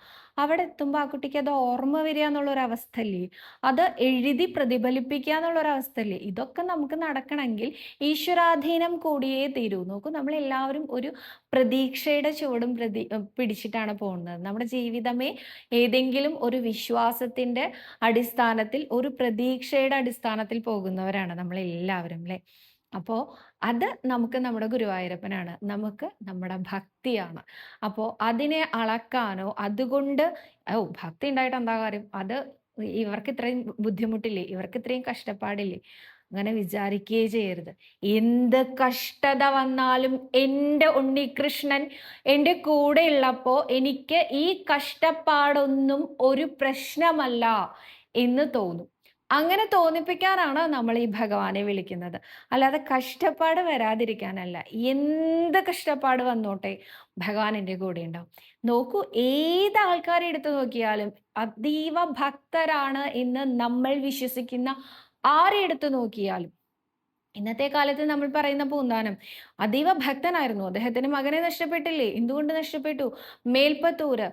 അവിടെ എത്തുമ്പോൾ ആ കുട്ടിക്ക് അത് ഓർമ്മ വരിക എന്നുള്ളൊരവസ്ഥ അല്ലേ അത് എഴുതി പ്രതിഫലിപ്പിക്കുക എന്നുള്ളൊരവസ്ഥ അല്ലേ ഇതൊക്കെ നമുക്ക് നടക്കണമെങ്കിൽ ഈശ്വരാധീനം കൂടിയേ തീരൂ. നോക്കൂ നമ്മൾ എല്ലാവരും ഒരു പ്രതീക്ഷയുടെ ചുവടും പ്രതി പിടിച്ചിട്ടാണ് പോകുന്നത്. നമ്മുടെ ജീവിതമേ ഏതെങ്കിലും ഒരു വിശ്വാസത്തിന്റെ അടിസ്ഥാനത്തിൽ ഒരു പ്രതീക്ഷയുടെ അടിസ്ഥാനത്തിൽ പോകുന്നവരാണ് നമ്മൾ എല്ലാവരും അല്ലേ? അപ്പോൾ അത് നമുക്ക് നമ്മുടെ ഗുരുവായൂരപ്പനാണ്. നമുക്ക് നമ്മുടെ ഭക്തിയാണ്. അപ്പോൾ അതിനെ അളക്കാനോ അതുകൊണ്ട് ഓ ഭക്തി ഉണ്ടായിട്ട് എന്താ കാര്യം? അത് ഇവർക്ക് ഇത്രയും ബുദ്ധിമുട്ടില്ലേ? ഇവർക്ക് ഇത്രയും കഷ്ടപ്പാടില്ലേ? അങ്ങനെ വിചാരിക്കുകയേ ചെയ്യരുത്. എന്ത് കഷ്ടത വന്നാലും എന്റെ ഉണ്ണികൃഷ്ണൻ എന്റെ കൂടെ ഉള്ളപ്പോൾ എനിക്ക് ഈ കഷ്ടപ്പാടൊന്നും ഒരു പ്രശ്നമല്ല എന്ന് തോന്നും. അങ്ങനെ തോന്നിപ്പിക്കാനാണ് നമ്മൾ ഈ ഭഗവാനെ വിളിക്കുന്നത്. അല്ലാതെ കഷ്ടപ്പാട് വരാതിരിക്കാനല്ല. എന്ത് കഷ്ടപ്പാട് വന്നോട്ടെ ഭഗവാൻ എന്റെ കൂടെ ഉണ്ടാവും. നോക്കൂ ഏത് ആൾക്കാരെ എടുത്തു നോക്കിയാലും അതീവ ഭക്തരാണ് എന്ന് നമ്മൾ വിശ്വസിക്കുന്ന ആരെ എടുത്തു നോക്കിയാലും. ഇന്നത്തെ കാലത്ത് നമ്മൾ പറയുന്ന പൂന്താനം അതീവ ഭക്തനായിരുന്നു. അദ്ദേഹത്തിന് മകനെ നഷ്ടപ്പെട്ടില്ലേ? എന്തുകൊണ്ട് നഷ്ടപ്പെട്ടു. മേൽപ്പത്തൂര്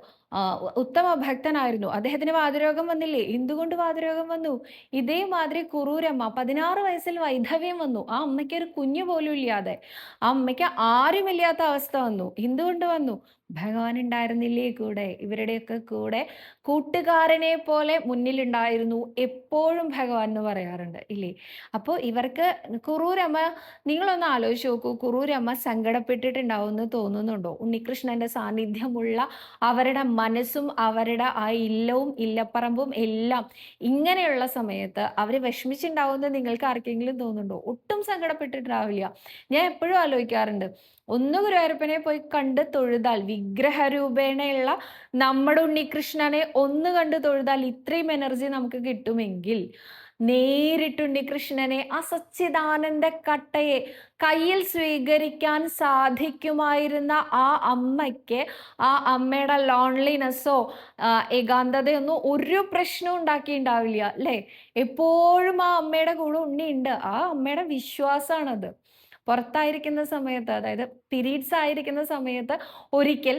ഉത്തമ ഭക്തനായിരുന്നു. അദ്ദേഹത്തിന് വാതരോഗം വന്നില്ലേ? എന്തുകൊണ്ട് വാതരോഗം വന്നു? ഇതേമാതിരി കുറൂരമ്മ പതിനാറ് വയസ്സിൽ വൈധവ്യം വന്നു. ആ അമ്മയ്ക്ക് ഒരു കുഞ്ഞു പോലും ഇല്ലാതെ. ആ അമ്മയ്ക്ക് ആരുമില്ലാത്ത അവസ്ഥ വന്നു. എന്തുകൊണ്ട് വന്നു? ഭഗവാൻ ഉണ്ടായിരുന്നില്ലേ കൂടെ? ഇവരുടെയൊക്കെ കൂടെ കൂട്ടുകാരനെ പോലെ മുന്നിലുണ്ടായിരുന്നു എപ്പോഴും ഭഗവാൻ എന്ന് പറയാറുണ്ട് ഇല്ലേ? അപ്പോൾ ഇവർക്ക് കുറൂരമ്മ നിങ്ങളൊന്ന് ആലോചിച്ച് നോക്കൂ. കുറൂരമ്മ സങ്കടപ്പെട്ടിട്ടുണ്ടാവും എന്ന് തോന്നുന്നുണ്ടോ? ഉണ്ണികൃഷ്ണന്റെ സാന്നിധ്യമുള്ള അവരുടെ മനസ്സും അവരുടെ ആ ഇല്ലവും ഇല്ലപ്പറമ്പും എല്ലാം ഇങ്ങനെയുള്ള സമയത്ത് അവർ വിഷമിച്ചിട്ടുണ്ടാവുമെന്ന് നിങ്ങൾക്ക് ആർക്കെങ്കിലും തോന്നുന്നുണ്ടോ? ഒട്ടും സങ്കടപ്പെട്ടിട്ടുണ്ടാവില്ല. ഞാൻ എപ്പോഴും ആലോചിക്കാറുണ്ട് ഒന്ന് ഗുരുവായൂരപ്പനെ പോയി കണ്ട് തൊഴുതാൽ വിഗ്രഹരൂപേണയുള്ള നമ്മുടെ ഉണ്ണികൃഷ്ണനെ ഒന്ന് കണ്ട് തൊഴുതാൽ ഇത്രയും എനർജി നമുക്ക് കിട്ടുമെങ്കിൽ നേരിട്ട് ഉണ്ണികൃഷ്ണനെ ആ സച്ചിദാനന്ദ കട്ടയെ കയ്യിൽ സ്വീകരിക്കാൻ സാധിക്കുമായിരുന്ന ആ അമ്മയ്ക്ക് ആ അമ്മയുടെ ലോൺലിനെസ്സോ ഏകാന്തതയൊന്നും ഒരു പ്രശ്നവും ഉണ്ടാക്കിയിട്ടുണ്ടാവില്ല അല്ലേ? എപ്പോഴും ആ അമ്മയുടെ കൂടെ ഉണ്ണിയുണ്ട്. ആ അമ്മയുടെ വിശ്വാസമാണത്. പുറത്തായിരിക്കുന്ന സമയത്ത് അതായത് പീരീഡ്സ് ആയിരിക്കുന്ന സമയത്ത് ഒരിക്കൽ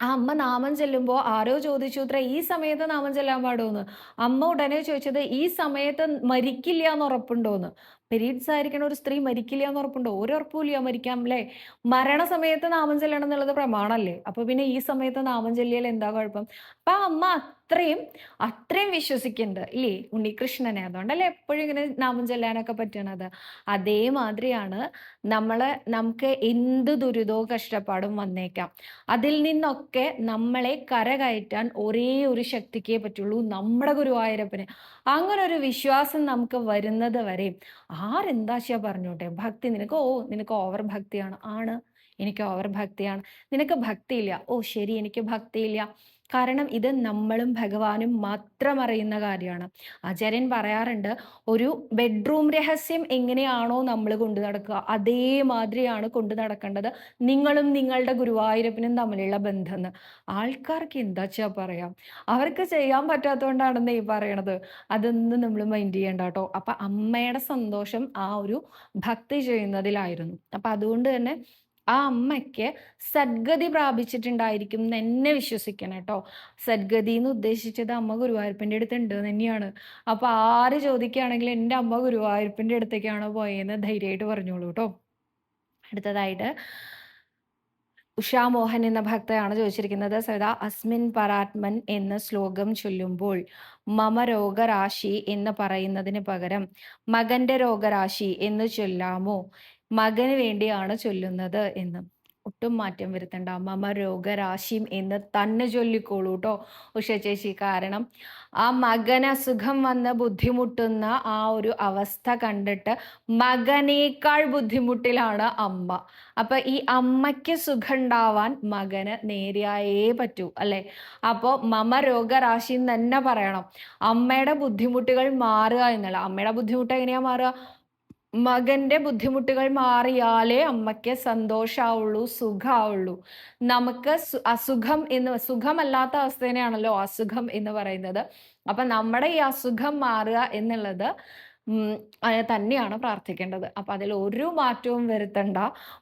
ആ അമ്മ നാമം ചെല്ലുമ്പോൾ ആരോ ചോദിച്ചു ഇത്ര ഈ സമയത്ത് നാമം ചെല്ലാൻ പാടുമെന്ന് അമ്മ ഉടനെ ചോദിച്ചത് ഈ സമയത്ത് മരിക്കില്ല എന്ന് ഉറപ്പുണ്ടോന്ന്? പീരീഡ്സ് ആയിരിക്കണ ഒരു സ്ത്രീ മരിക്കില്ല എന്ന് ഉറപ്പുണ്ടോ? ഒരു ഉറപ്പുമില്ല മരിക്കാം അല്ലേ? മരണസമയത്ത് നാമം ചെല്ലണം എന്നുള്ളത് പ്രമാണല്ലേ? അപ്പൊ പിന്നെ ഈ സമയത്ത് നാമം ചെല്ലിയാൽ എന്താ കുഴപ്പം? അപ്പൊ ആ അമ്മ അത്രയും അത്രയും വിശ്വസിക്കുന്നുണ്ട് ഇല്ലേ? ഉണ്ണികൃഷ്ണനെ. അതുകൊണ്ടല്ലേ എപ്പോഴും ഇങ്ങനെ നാമം ചൊല്ലാനൊക്കെ പറ്റണത്. അതേമാതിരിയാണ് നമ്മളെ നമുക്ക് എന്ത് ദുരിതവും കഷ്ടപ്പാടും വന്നേക്കാം. അതിൽ നിന്നൊക്കെ നമ്മളെ കരകയറ്റാൻ ഒരേ ഒരു ശക്തിക്കേ പറ്റുള്ളൂ നമ്മുടെ ഗുരുവായൂരപ്പന്. അങ്ങനെ ഒരു വിശ്വാസം നമുക്ക് വരുന്നത് വരെ ആരെന്താശ പറഞ്ഞോട്ടെ? ഭക്തി നിനക്ക് ഓ നിനക്ക് ഓവർ ഭക്തിയാണ്. ആണ്. എനിക്ക് ഓവർ ഭക്തിയാണ്. നിനക്ക് ഭക്തിയില്ല. ഓ ശരി എനിക്ക് ഭക്തിയില്ല. കാരണം ഇത് നമ്മളും ഭഗവാനും മാത്രം അറിയുന്ന കാര്യമാണ്. ആചാര്യൻ പറയാറുണ്ട് ഒരു ബെഡ്റൂം രഹസ്യം എങ്ങനെയാണോ നമ്മൾ കൊണ്ടു നടക്കുക അതേമാതിരിയാണ് കൊണ്ടു നടക്കേണ്ടത് നിങ്ങളും നിങ്ങളുടെ ഗുരുവായൂരപ്പനും തമ്മിലുള്ള ബന്ധം എന്ന് ആൾക്കാർക്ക് എന്താ വെച്ചാ പറയാം? അവർക്ക് ചെയ്യാൻ പറ്റാത്തതുകൊണ്ടാണെന്ന് ഈ പറയണത്. അതൊന്നും നമ്മൾ മൈൻഡ് ചെയ്യേണ്ട കേട്ടോ അപ്പൊ അമ്മയുടെ സന്തോഷം ആ ഒരു ഭക്തി ചെയ്യുന്നതിലായിരുന്നു. അപ്പൊ അതുകൊണ്ട് തന്നെ ആ അമ്മയ്ക്ക് സദ്ഗതി പ്രാപിച്ചിട്ടുണ്ടായിരിക്കും എന്ന് എന്നെ വിശ്വസിക്കണം കേട്ടോ. സദ്ഗതി എന്ന് ഉദ്ദേശിച്ചത് അമ്മ ഗുരുവായൂരപ്പന്റെ അടുത്ത് ഉണ്ട് തന്നെയാണ്. അപ്പൊ ആര് ചോദിക്കുകയാണെങ്കിലും എന്റെ അമ്മ ഗുരുവായൂരപ്പന്റെ അടുത്തേക്കാണ് പോയെന്ന് ധൈര്യമായിട്ട് പറഞ്ഞോളൂ കേട്ടോ. അടുത്തതായിട്ട് ഉഷാ മോഹൻ എന്ന ഭക്തയാണ് ചോദിച്ചിരിക്കുന്നത്. സദാ അസ്മിൻ പരാത്മൻ എന്ന ശ്ലോകം ചൊല്ലുമ്പോൾ മമ രോഗരാശി എന്ന് പറയുന്നതിന് പകരം മകന്റെ രോഗരാശി എന്ന് ചൊല്ലാമോ? മകന് വേണ്ടിയാണ് ചൊല്ലുന്നത് എന്ന്. ഒട്ടും മാറ്റം വരുത്തണ്ട. അമ്മമ്മ രോഗരാശിയും എന്ന് തന്നെ ചൊല്ലിക്കോളൂ കേട്ടോ ഉഷ ചേച്ചി. കാരണം ആ മകന് അസുഖം വന്ന് ബുദ്ധിമുട്ടുന്ന ആ ഒരു അവസ്ഥ കണ്ടിട്ട് മകനേക്കാൾ ബുദ്ധിമുട്ടിലാണ് അമ്മ. അപ്പൊ ഈ അമ്മയ്ക്ക് സുഖം ഉണ്ടാവാൻ മകന് നേരെയായേ പറ്റൂ അല്ലെ? അപ്പോൾ മമ രോഗരാശി തന്നെ പറയണം. അമ്മയുടെ ബുദ്ധിമുട്ടുകൾ മാറുക എന്നുള്ള. അമ്മയുടെ ബുദ്ധിമുട്ട് എങ്ങനെയാ മാറുക? മകന്റെ ബുദ്ധിമുട്ടുകൾ മാറിയാലേ അമ്മയ്ക്ക് സന്തോഷാവുള്ളൂ സുഖാവുള്ളൂ. നമുക്ക് അസുഖം എന്ന് സുഖമല്ലാത്ത അവസ്ഥേനെയാണല്ലോ അസുഖം എന്ന് പറയുന്നത്. അപ്പൊ നമ്മുടെ ഈ അസുഖം മാറുക എന്നുള്ളത് തന്നെയാണ് പ്രാർത്ഥിക്കേണ്ടത്. അപ്പൊ അതിൽ ഒരു മാറ്റവും വരുത്തണ്ട.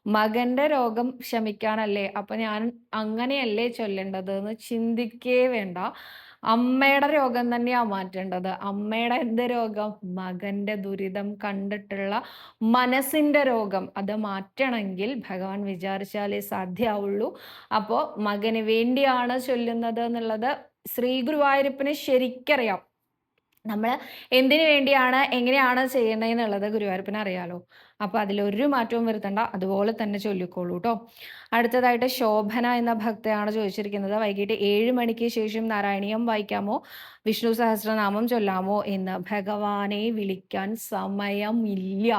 മകന്റെ രോഗം ശമിക്കാനല്ലേ. അപ്പൊ ഞാൻ അങ്ങനെയല്ലേ ചൊല്ലേണ്ടത് എന്ന് ചിന്തിക്കേ വേണ്ട. അമ്മയുടെ രോഗം തന്നെയാ മാറ്റേണ്ടത്. അമ്മയുടെ എന്ത് രോഗം? മകന്റെ ദുരിതം കണ്ടിട്ടുള്ള മനസ്സിന്റെ രോഗം. അത് മാറ്റണമെങ്കിൽ ഭഗവാൻ വിചാരിച്ചാലേ സാധ്യമാവുള്ളൂ അപ്പോൾ മകന് വേണ്ടിയാണ് ചൊല്ലുന്നത് എന്നുള്ളത് ശ്രീ ഗുരുവായൂരപ്പന് ശരിക്കറിയാം. നമ്മൾ എന്തിനു വേണ്ടിയാണ് എങ്ങനെയാണ് ചെയ്യേണ്ടതെന്നുള്ളത് ഗുരുവായൂരപ്പന് അറിയാലോ. അപ്പൊ അതിലൊരു മാറ്റവും വരുത്തണ്ട അതുപോലെ തന്നെ ചൊല്ലിക്കോളൂ കേട്ടോ അടുത്തതായിട്ട് ശോഭന എന്ന ഭക്തയാണ് ചോദിച്ചിരിക്കുന്നത്. വൈകിട്ട് ഏഴ് മണിക്ക് ശേഷം നാരായണീയം വായിക്കാമോ? വിഷ്ണു സഹസ്രനാമം ചൊല്ലാമോ എന്ന് ഭഗവാനെ വിളിക്കാൻ സമയമില്ല.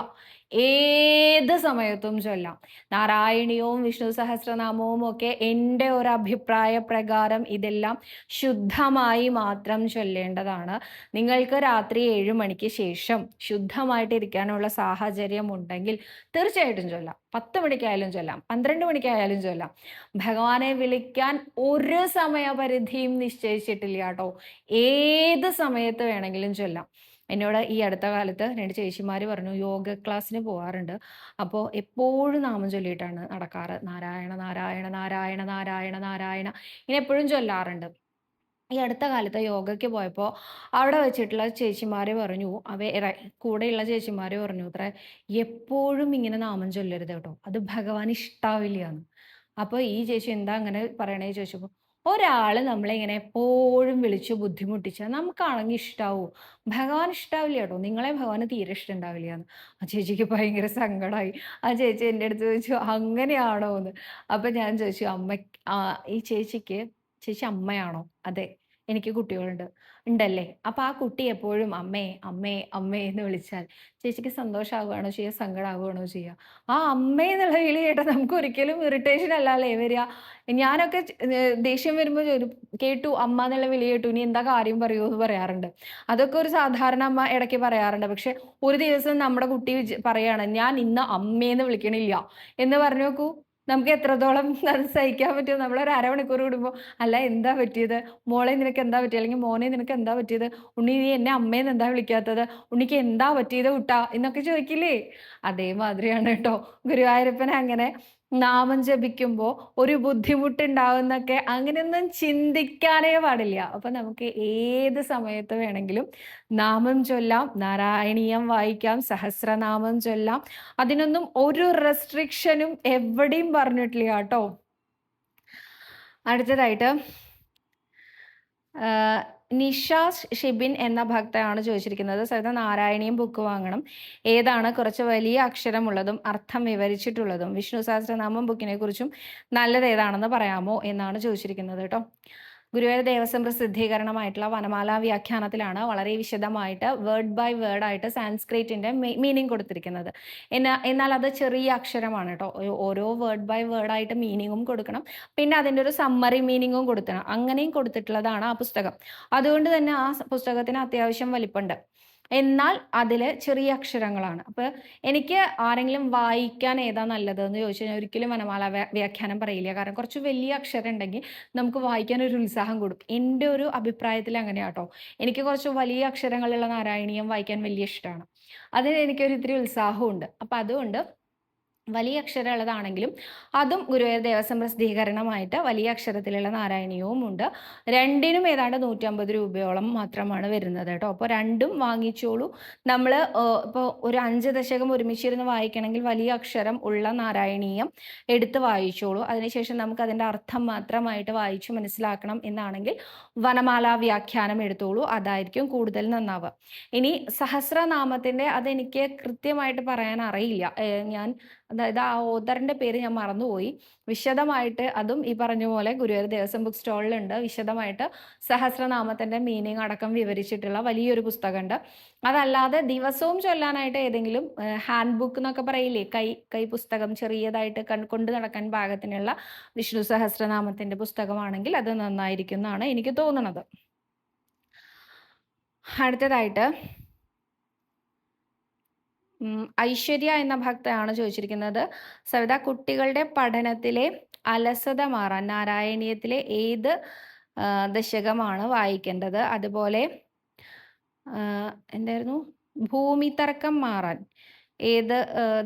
ഏത് സമയത്തും ചൊല്ലാം. നാരായണീയവും വിഷ്ണു സഹസ്രനാമവും ഒക്കെ എന്റെ ഒരു അഭിപ്രായ പ്രകാരം ഇതെല്ലാം ശുദ്ധമായി മാത്രം ചൊല്ലേണ്ടതാണ്. നിങ്ങൾക്ക് രാത്രി ഏഴ് മണിക്ക് ശേഷം ശുദ്ധമായിട്ട് ഇരിക്കാനുള്ള സാഹചര്യം ഉണ്ടെങ്കിൽ തീർച്ചയായിട്ടും ചൊല്ലാം. പത്ത് മണിക്കായാലും ചൊല്ലാം. പന്ത്രണ്ട് മണിക്കായാലും ചൊല്ലാം. ഭഗവാനെ വിളിക്കാൻ ഒരു സമയപരിധിയും നിശ്ചയിച്ചിട്ടില്ല കേട്ടോ. ഏത് സമയത്ത് വേണമെങ്കിലും ചൊല്ലാം. എന്നോട് ഈ അടുത്ത കാലത്ത് രണ്ട് ചേച്ചിമാർ പറഞ്ഞു യോഗ ക്ലാസ്സിന് പോകാറുണ്ട് അപ്പോൾ എപ്പോഴും നാമം ചൊല്ലിയിട്ടാണ് നടക്കാറ്. നാരായണ നാരായണ നാരായണ നാരായണ നാരായണ ഇങ്ങനെ എപ്പോഴും ചൊല്ലാറുണ്ട്. ഈ അടുത്ത കാലത്ത് യോഗയ്ക്ക് പോയപ്പോൾ അവിടെ വെച്ചിട്ടുള്ള ചേച്ചിമാർ പറഞ്ഞു അവ കൂടെയുള്ള ചേച്ചിമാർ പറഞ്ഞു അത്ര എപ്പോഴും ഇങ്ങനെ നാമം ചൊല്ലരുത് കേട്ടോ. അത് ഭഗവാൻ ഇഷ്ടാവില്ല എന്ന്. അപ്പോൾ ഈ ചേച്ചി എന്താ അങ്ങനെ പറയണേ ചോദിച്ചപ്പോൾ ഒരാൾ നമ്മളെ ഇങ്ങനെ എപ്പോഴും വിളിച്ച് ബുദ്ധിമുട്ടിച്ചാൽ നമുക്കാണെങ്കിൽ ഇഷ്ടാവൂ. ഭഗവാൻ ഇഷ്ടാവില്ല കേട്ടോ. നിങ്ങളെ ഭഗവാന് തീരെ ഇഷ്ടം ഉണ്ടാവില്ല എന്ന് ആ ചേച്ചിക്ക് ഭയങ്കര സങ്കടമായി ആ ചേച്ചി എന്റെ അടുത്ത് ചോദിച്ചു അങ്ങനെയാണോ എന്ന് അപ്പം ഞാൻ ചോദിച്ചു അമ്മ ഈ ചേച്ചിക്ക് ചേച്ചി അമ്മയാണോ? അതെ എനിക്ക് കുട്ടികളുണ്ട്. ഉണ്ടല്ലേ? അപ്പൊ ആ കുട്ടി എപ്പോഴും അമ്മേ അമ്മേ അമ്മേ എന്ന് വിളിച്ചാൽ ചേച്ചിക്ക് സന്തോഷമാവുകയാണോ ചെയ്യുക? സങ്കടമാവുകയാണോ ചെയ്യുക? ആ അമ്മേ എന്നുള്ള വിളി കേട്ടാൽ നമുക്ക് ഒരിക്കലും ഇറിറ്റേഷൻ അല്ലല്ലേ വരിക. ഞാനൊക്കെ ദേഷ്യം വരുമ്പോൾ കേട്ടു അമ്മ എന്നുള്ള വിളി കേട്ടു. ഇനി എന്താ കാര്യം പറയൂ എന്ന് പറയാറുണ്ട്. അതൊക്കെ ഒരു സാധാരണ അമ്മ ഇടയ്ക്ക് പറയാറുണ്ട്. പക്ഷെ ഒരു ദിവസം നമ്മുടെ കുട്ടി പറയാണ് ഞാൻ ഇന്ന് അമ്മേന്ന് വിളിക്കണില്ല. എന്ന് പറഞ്ഞു നോക്കൂ. നമുക്ക് എത്രത്തോളം അത് സഹിക്കാൻ പറ്റും നമ്മളൊരു അരമണിക്കൂർ കൂടുമ്പോൾ അല്ല എന്താ പറ്റിയത്? മോളെ നിനക്ക് എന്താ പറ്റിയത്? അല്ലെങ്കിൽ മോനെ നിനക്ക് എന്താ പറ്റിയത്? ഉണ്ണി നീ എന്നെ അമ്മേന്ന് എന്താ വിളിക്കാത്തത്? ഉണ്ണിക്ക് എന്താ പറ്റിയത് കുട്ടാ? എന്നൊക്കെ ചോദിക്കില്ലേ? അതേമാതിരിയാണ് കേട്ടോ. ഗുരുവായൂരപ്പനെ അങ്ങനെ നാമം ജപിക്കുമ്പോൾ ഒരു ബുദ്ധിമുട്ടുണ്ടാവുന്നൊക്കെ അങ്ങനെയൊന്നും ചിന്തിക്കാനേ പാടില്ല. അപ്പൊ നമുക്ക് ഏത് സമയത്ത് വേണമെങ്കിലും നാമം ചൊല്ലാം നാരായണീയം വായിക്കാം സഹസ്രനാമം ചൊല്ലാം. അതിനൊന്നും ഒരു റെസ്ട്രിക്ഷനും എവിടെയും പറഞ്ഞിട്ടില്ല കേട്ടോ. അടുത്തതായിട്ട് നിഷാസ് ഷിബിൻ എന്ന ഭക്തയാണ് ചോദിച്ചിരിക്കുന്നത്. സരിത നാരായണീയം ബുക്ക് വാങ്ങണം. ഏതാണ് കുറച്ച് വലിയ അക്ഷരമുള്ളതും അർത്ഥം വിവരിച്ചിട്ടുള്ളതും? വിഷ്ണു സഹസ്രനാമം ബുക്കിനെ കുറിച്ചും നല്ലത് ഏതാണെന്ന് പറയാമോ എന്നാണ് ചോദിച്ചിരിക്കുന്നത് കേട്ടോ ഗുരുവായൂർ ദേവസ്വം പ്രസിദ്ധീകരണമായിട്ടുള്ള വനമാല വ്യാഖ്യാനത്തിലാണ് വളരെ വിശദമായിട്ട് വേർഡ് ബൈ വേർഡ് ആയിട്ട് സാൻസ്ക്രിറ്റിന്റെ മീനിങ് കൊടുത്തിരിക്കുന്നത്. എന്നാൽ അത് ചെറിയ അക്ഷരമാണ് കേട്ടോ. ഓരോ വേർഡ് ബൈ വേർഡ് ആയിട്ട് മീനിങ്ങും കൊടുക്കണം. പിന്നെ അതിന്റെ ഒരു സമ്മറി മീനിങ്ങും കൊടുക്കണം. അങ്ങനെയും കൊടുത്തിട്ടുള്ളതാണ് ആ പുസ്തകം. അതുകൊണ്ട് തന്നെ ആ പുസ്തകത്തിന് അത്യാവശ്യം വലിപ്പമുണ്ട് എന്നാൽ അതിൽ ചെറിയ അക്ഷരങ്ങളാണ്. അപ്പോൾ എനിക്ക് ആരെങ്കിലും വായിക്കാൻ ഏതാ നല്ലത് എന്ന് ചോദിച്ചു കഴിഞ്ഞാൽ ഒരിക്കലും വനമാല വ്യാഖ്യാനം പറയില്ല. കാരണം കുറച്ച് വലിയ അക്ഷരം ഉണ്ടെങ്കിൽ നമുക്ക് വായിക്കാൻ ഒരു ഉത്സാഹം കൊടുക്കും. എന്റെ ഒരു അഭിപ്രായത്തിൽ അങ്ങനെയാട്ടോ എനിക്ക് കുറച്ച് വലിയ അക്ഷരങ്ങളുള്ള നാരായണീയം വായിക്കാൻ വലിയ ഇഷ്ടമാണ് അതിന് എനിക്കൊരു ഇത്തിരി ഉത്സാഹമുണ്ട് അപ്പം അതുകൊണ്ട് വലിയ അക്ഷരമുള്ളതാണെങ്കിലും അതും ഗുരുവായൂർ ദേവസ്വം പ്രസിദ്ധീകരണമായിട്ട് വലിയ അക്ഷരത്തിലുള്ള നാരായണീയവും ഉണ്ട്. രണ്ടിനും ഏതാണ്ട് നൂറ്റമ്പത് രൂപയോളം മാത്രമാണ് വരുന്നത് കേട്ടോ. അപ്പോൾ രണ്ടും വാങ്ങിച്ചോളൂ. നമ്മൾ ഇപ്പോൾ ഒരു അഞ്ച് ദശകം ഒരുമിച്ചിരുന്ന് വായിക്കണമെങ്കിൽ വലിയ അക്ഷരം ഉള്ള നാരായണീയം എടുത്ത് വായിച്ചോളൂ. അതിനുശേഷം നമുക്ക് അതിന്റെ അർത്ഥം മാത്രമായിട്ട് വായിച്ചു മനസ്സിലാക്കണം എന്നാണെങ്കിൽ വനമാല വ്യാഖ്യാനം എടുത്തോളൂ. അതായിരിക്കും കൂടുതൽ നന്നാവുക. ഇനി സഹസ്രനാമത്തിന്റെ അതെനിക്ക് കൃത്യമായിട്ട് പറയാൻ അറിയില്ല. ഞാൻ അതായത് ആ ഓതറിന്റെ പേര് ഞാൻ മറന്നുപോയി. വിശദമായിട്ട് അതും ഈ പറഞ്ഞ പോലെ ഗുരുവായൂർ ദേവസ്വം ബുക്ക് സ്റ്റോളിലുണ്ട് വിശദമായിട്ട് സഹസ്രനാമത്തിന്റെ മീനിങ് അടക്കം വിവരിച്ചിട്ടുള്ള വലിയൊരു പുസ്തകമുണ്ട്. അതല്ലാതെ ദിവസവും ചൊല്ലാനായിട്ട് ഏതെങ്കിലും ഹാൻഡ് ബുക്ക് എന്നൊക്കെ പറയില്ലേ? കൈ കൈ പുസ്തകം ചെറിയതായിട്ട് കൊണ്ടു നടക്കാൻ പാകത്തിനുള്ള വിഷ്ണു സഹസ്രനാമത്തിന്റെ പുസ്തകമാണെങ്കിൽ അത് നന്നായിരിക്കും എന്നാണ് എനിക്ക് തോന്നുന്നത്. അടുത്തതായിട്ട് ഐശ്വര്യ എന്ന ഭക്തയാണ് ചോദിച്ചിരിക്കുന്നത്. സവിത കുട്ടികളുടെ പഠനത്തിലെ അലസത മാറാൻ നാരായണീയത്തിലെ ഏത് ദശകമാണ് വായിക്കേണ്ടത്? അതുപോലെ എന്തായിരുന്നു? ഭൂമി തർക്കം മാറാൻ ഏത്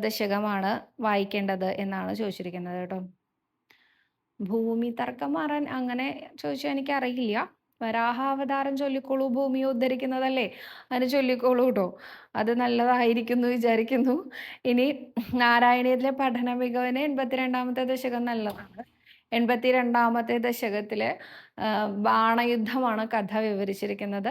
ദശകമാണ് വായിക്കേണ്ടത് എന്നാണ് ചോദിച്ചിരിക്കുന്നത് കേട്ടോ. ഭൂമി തർക്കം മാറാൻ അങ്ങനെ ചോദിച്ചാൽ എനിക്കറിയില്ല. വരാഹാവതാരം ചൊല്ലിക്കോളൂ ഭൂമിയെ ഉദ്ധരിക്കുന്നതല്ലേ? അതിന് ചൊല്ലിക്കോളൂ കേട്ടോ അത് നല്ലതായിരിക്കുന്നു വിചാരിക്കുന്നു. ഇനി നാരായണീയത്തിലെ പഠന മികവിന് എൺപത്തിരണ്ടാമത്തെ ദശകം നല്ലതാണ്. എൺപത്തി രണ്ടാമത്തെ ദശകത്തിലെ ബാണയുദ്ധമാണ് കഥ വിവരിച്ചിരിക്കുന്നത്.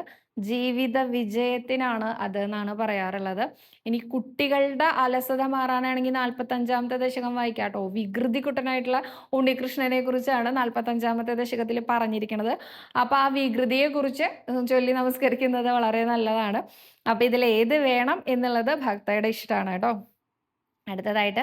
ജീവിത വിജയത്തിനാണ് അത് എന്നാണ് പറയാറുള്ളത്. ഇനി കുട്ടികളുടെ അലസത മാറാനാണെങ്കിൽ നാൽപ്പത്തി അഞ്ചാമത്തെ ദശകം വായിക്കാട്ടോ വികൃതി കുട്ടനായിട്ടുള്ള ഉണ്ണികൃഷ്ണനെ കുറിച്ചാണ് നാൽപ്പത്തി അഞ്ചാമത്തെ ദശകത്തിൽ പറഞ്ഞിരിക്കുന്നത്. അപ്പൊ ആ വികൃതിയെ കുറിച്ച് ചൊല്ലി നമസ്കരിക്കുന്നത് വളരെ നല്ലതാണ്. അപ്പൊ ഇതിൽ ഏത് വേണം എന്നുള്ളത് ഭക്തയുടെ ഇഷ്ടമാണ് കേട്ടോ. അടുത്തതായിട്ട്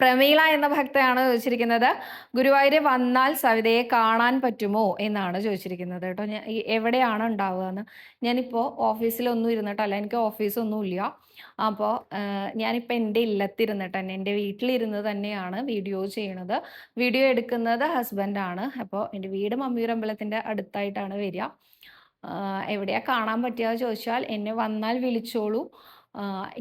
പ്രമീള എന്ന ഭക്തയാണ് ചോദിച്ചിരിക്കുന്നത്. ഗുരുവായൂർ വന്നാൽ സവിതയെ കാണാൻ പറ്റുമോ എന്നാണ് ചോദിച്ചിരിക്കുന്നത് കേട്ടോ. ഞാൻ എവിടെയാണ് ഉണ്ടാവുക എന്ന്. ഞാനിപ്പോൾ ഓഫീസിലൊന്നും ഇരുന്നിട്ടല്ല എനിക്ക് ഓഫീസൊന്നും ഇല്ല. അപ്പോൾ ഞാനിപ്പോൾ എന്റെ ഇല്ലത്തിരുന്നിട്ട് തന്നെ എന്റെ വീട്ടിലിരുന്ന് തന്നെയാണ് വീഡിയോ ചെയ്യണത്. വീഡിയോ എടുക്കുന്നത് ഹസ്ബൻഡാണ് അപ്പോൾ എന്റെ വീട് മമ്മിയൂരമ്പലത്തിന്റെ അടുത്തായിട്ടാണ് വരിക. എവിടെയാണ് കാണാൻ പറ്റുക ചോദിച്ചാൽ എന്നെ വന്നാൽ വിളിച്ചോളൂ.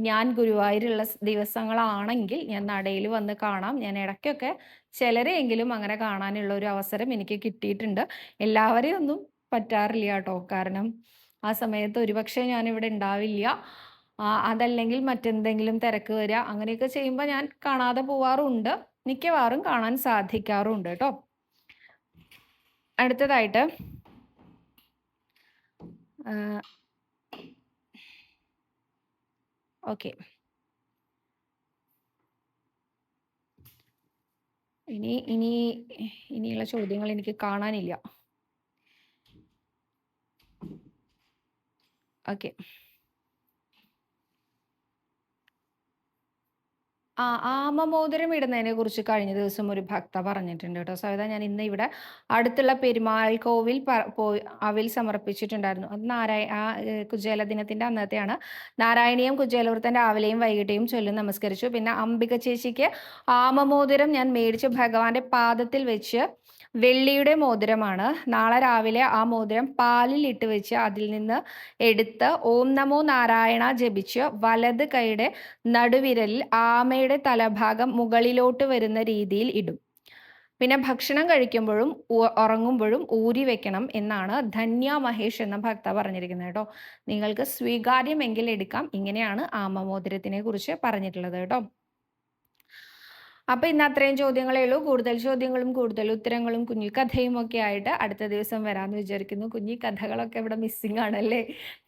ഞാൻ ഗുരുവായൂരുള്ള ദിവസങ്ങളാണെങ്കിൽ ഞാൻ നടയിൽ വന്ന് കാണാം. ഞാൻ ഇടയ്ക്കൊക്കെ ചിലരെയെങ്കിലും അങ്ങനെ കാണാനുള്ള ഒരു അവസരം എനിക്ക് കിട്ടിയിട്ടുണ്ട്. എല്ലാവരെയും ഒന്നും പറ്റാറില്ല കേട്ടോ. കാരണം ആ സമയത്ത് ഒരുപക്ഷെ ഞാനിവിടെ ഉണ്ടാവില്ല. അതല്ലെങ്കിൽ മറ്റെന്തെങ്കിലും തിരക്ക് വരിക അങ്ങനെയൊക്കെ ചെയ്യുമ്പോൾ ഞാൻ കാണാതെ പോവാറുണ്ട്. മിക്കവാറും കാണാൻ സാധിക്കാറുണ്ട് കേട്ടോ. അടുത്തതായിട്ട് ഓക്കെ. ഇനി ഇനി ഇനിയുള്ള ചോദ്യങ്ങൾ എനിക്ക് കാണാനില്ല. ഓക്കെ. ആ ആമമോതിരം ഇടുന്നതിനെ കുറിച്ച് കഴിഞ്ഞ ദിവസം ഒരു ഭക്ത പറഞ്ഞിട്ടുണ്ട് കേട്ടോ. സവിത ഞാൻ ഇന്ന് ഇവിടെ അടുത്തുള്ള പെരുമാൾ കോവിൽ പോയി അവിൽ സമർപ്പിച്ചിട്ടുണ്ടായിരുന്നു. അത് നാരായ ആ കുജേല ദിനത്തിന്റെ അന്നത്തെയാണ്. നാരായണീയം കുചേലവൃത്തൻ രാവിലെയും വൈകിട്ടേയും ചൊല്ലി നമസ്കരിച്ചു. പിന്നെ അംബിക ചേച്ചിക്ക് ആമമോതിരം ഞാൻ മേടിച്ച് ഭഗവാന്റെ പാദത്തിൽ വെച്ച് വെള്ളിയുടെ മോതിരമാണ്. നാളെ രാവിലെ ആ മോതിരം പാലിൽ ഇട്ട് വെച്ച് അതിൽ നിന്ന് എടുത്ത് ഓം നമോ നാരായണ ജപിച്ച് വലത് കൈയുടെ നടുവിരലിൽ ആമയുടെ തലഭാഗം മുകളിലോട്ട് വരുന്ന രീതിയിൽ ഇടും. പിന്നെ ഭക്ഷണം കഴിക്കുമ്പോഴും ഉറങ്ങുമ്പോഴും ഊരി വെക്കണം എന്നാണ് ധന്യ മഹേഷ് എന്ന ഭക്ത പറഞ്ഞിരിക്കുന്നത് കേട്ടോ. നിങ്ങൾക്ക് സ്വീകാര്യമെങ്കിൽ എടുക്കാം. ഇങ്ങനെയാണ് ആമമോതിരത്തിനെ കുറിച്ച് പറഞ്ഞിട്ടുള്ളത് കേട്ടോ. അപ്പോൾ ഇന്ന് അത്രയും ചോദ്യങ്ങളേ ഉള്ളൂ. കൂടുതൽ ചോദ്യങ്ങളും കൂടുതൽ ഉത്തരങ്ങളും കുഞ്ഞു കഥയും ഒക്കെ ആയിട്ട് അടുത്ത ദിവസം വരാമെന്ന് വിചാരിക്കുന്നു. കുഞ്ഞു കഥകളൊക്കെ ഇവിടെ മിസ്സിംഗ് ആണല്ലേ?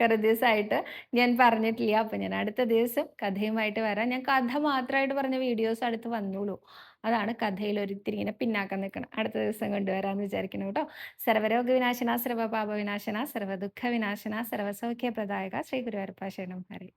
കുറേ ദിവസമായിട്ട് ഞാൻ പറഞ്ഞിട്ടില്ല. അപ്പോൾ ഞാൻ അടുത്ത ദിവസം കഥയുമായിട്ട് വരാം. ഞാൻ കഥ മാത്രമായിട്ട് പറഞ്ഞ വീഡിയോസ് അടുത്ത് വന്നോളൂ. അതാണ് കഥയിൽ ഒരിത്തിരി ഇങ്ങനെ പിന്നാക്കം നിൽക്കണം. അടുത്ത ദിവസം കൊണ്ടുവരാമെന്ന് വിചാരിക്കണം കേട്ടോ. സർവരോഗ വിനാശന സർവപാപ വിനാശന സർവ ദുഃഖ വിനാശന സർവസൗഖ്യപ്രദായക ശ്രീ ഗുരുവായൂരപ്പ ശരണം ഹരി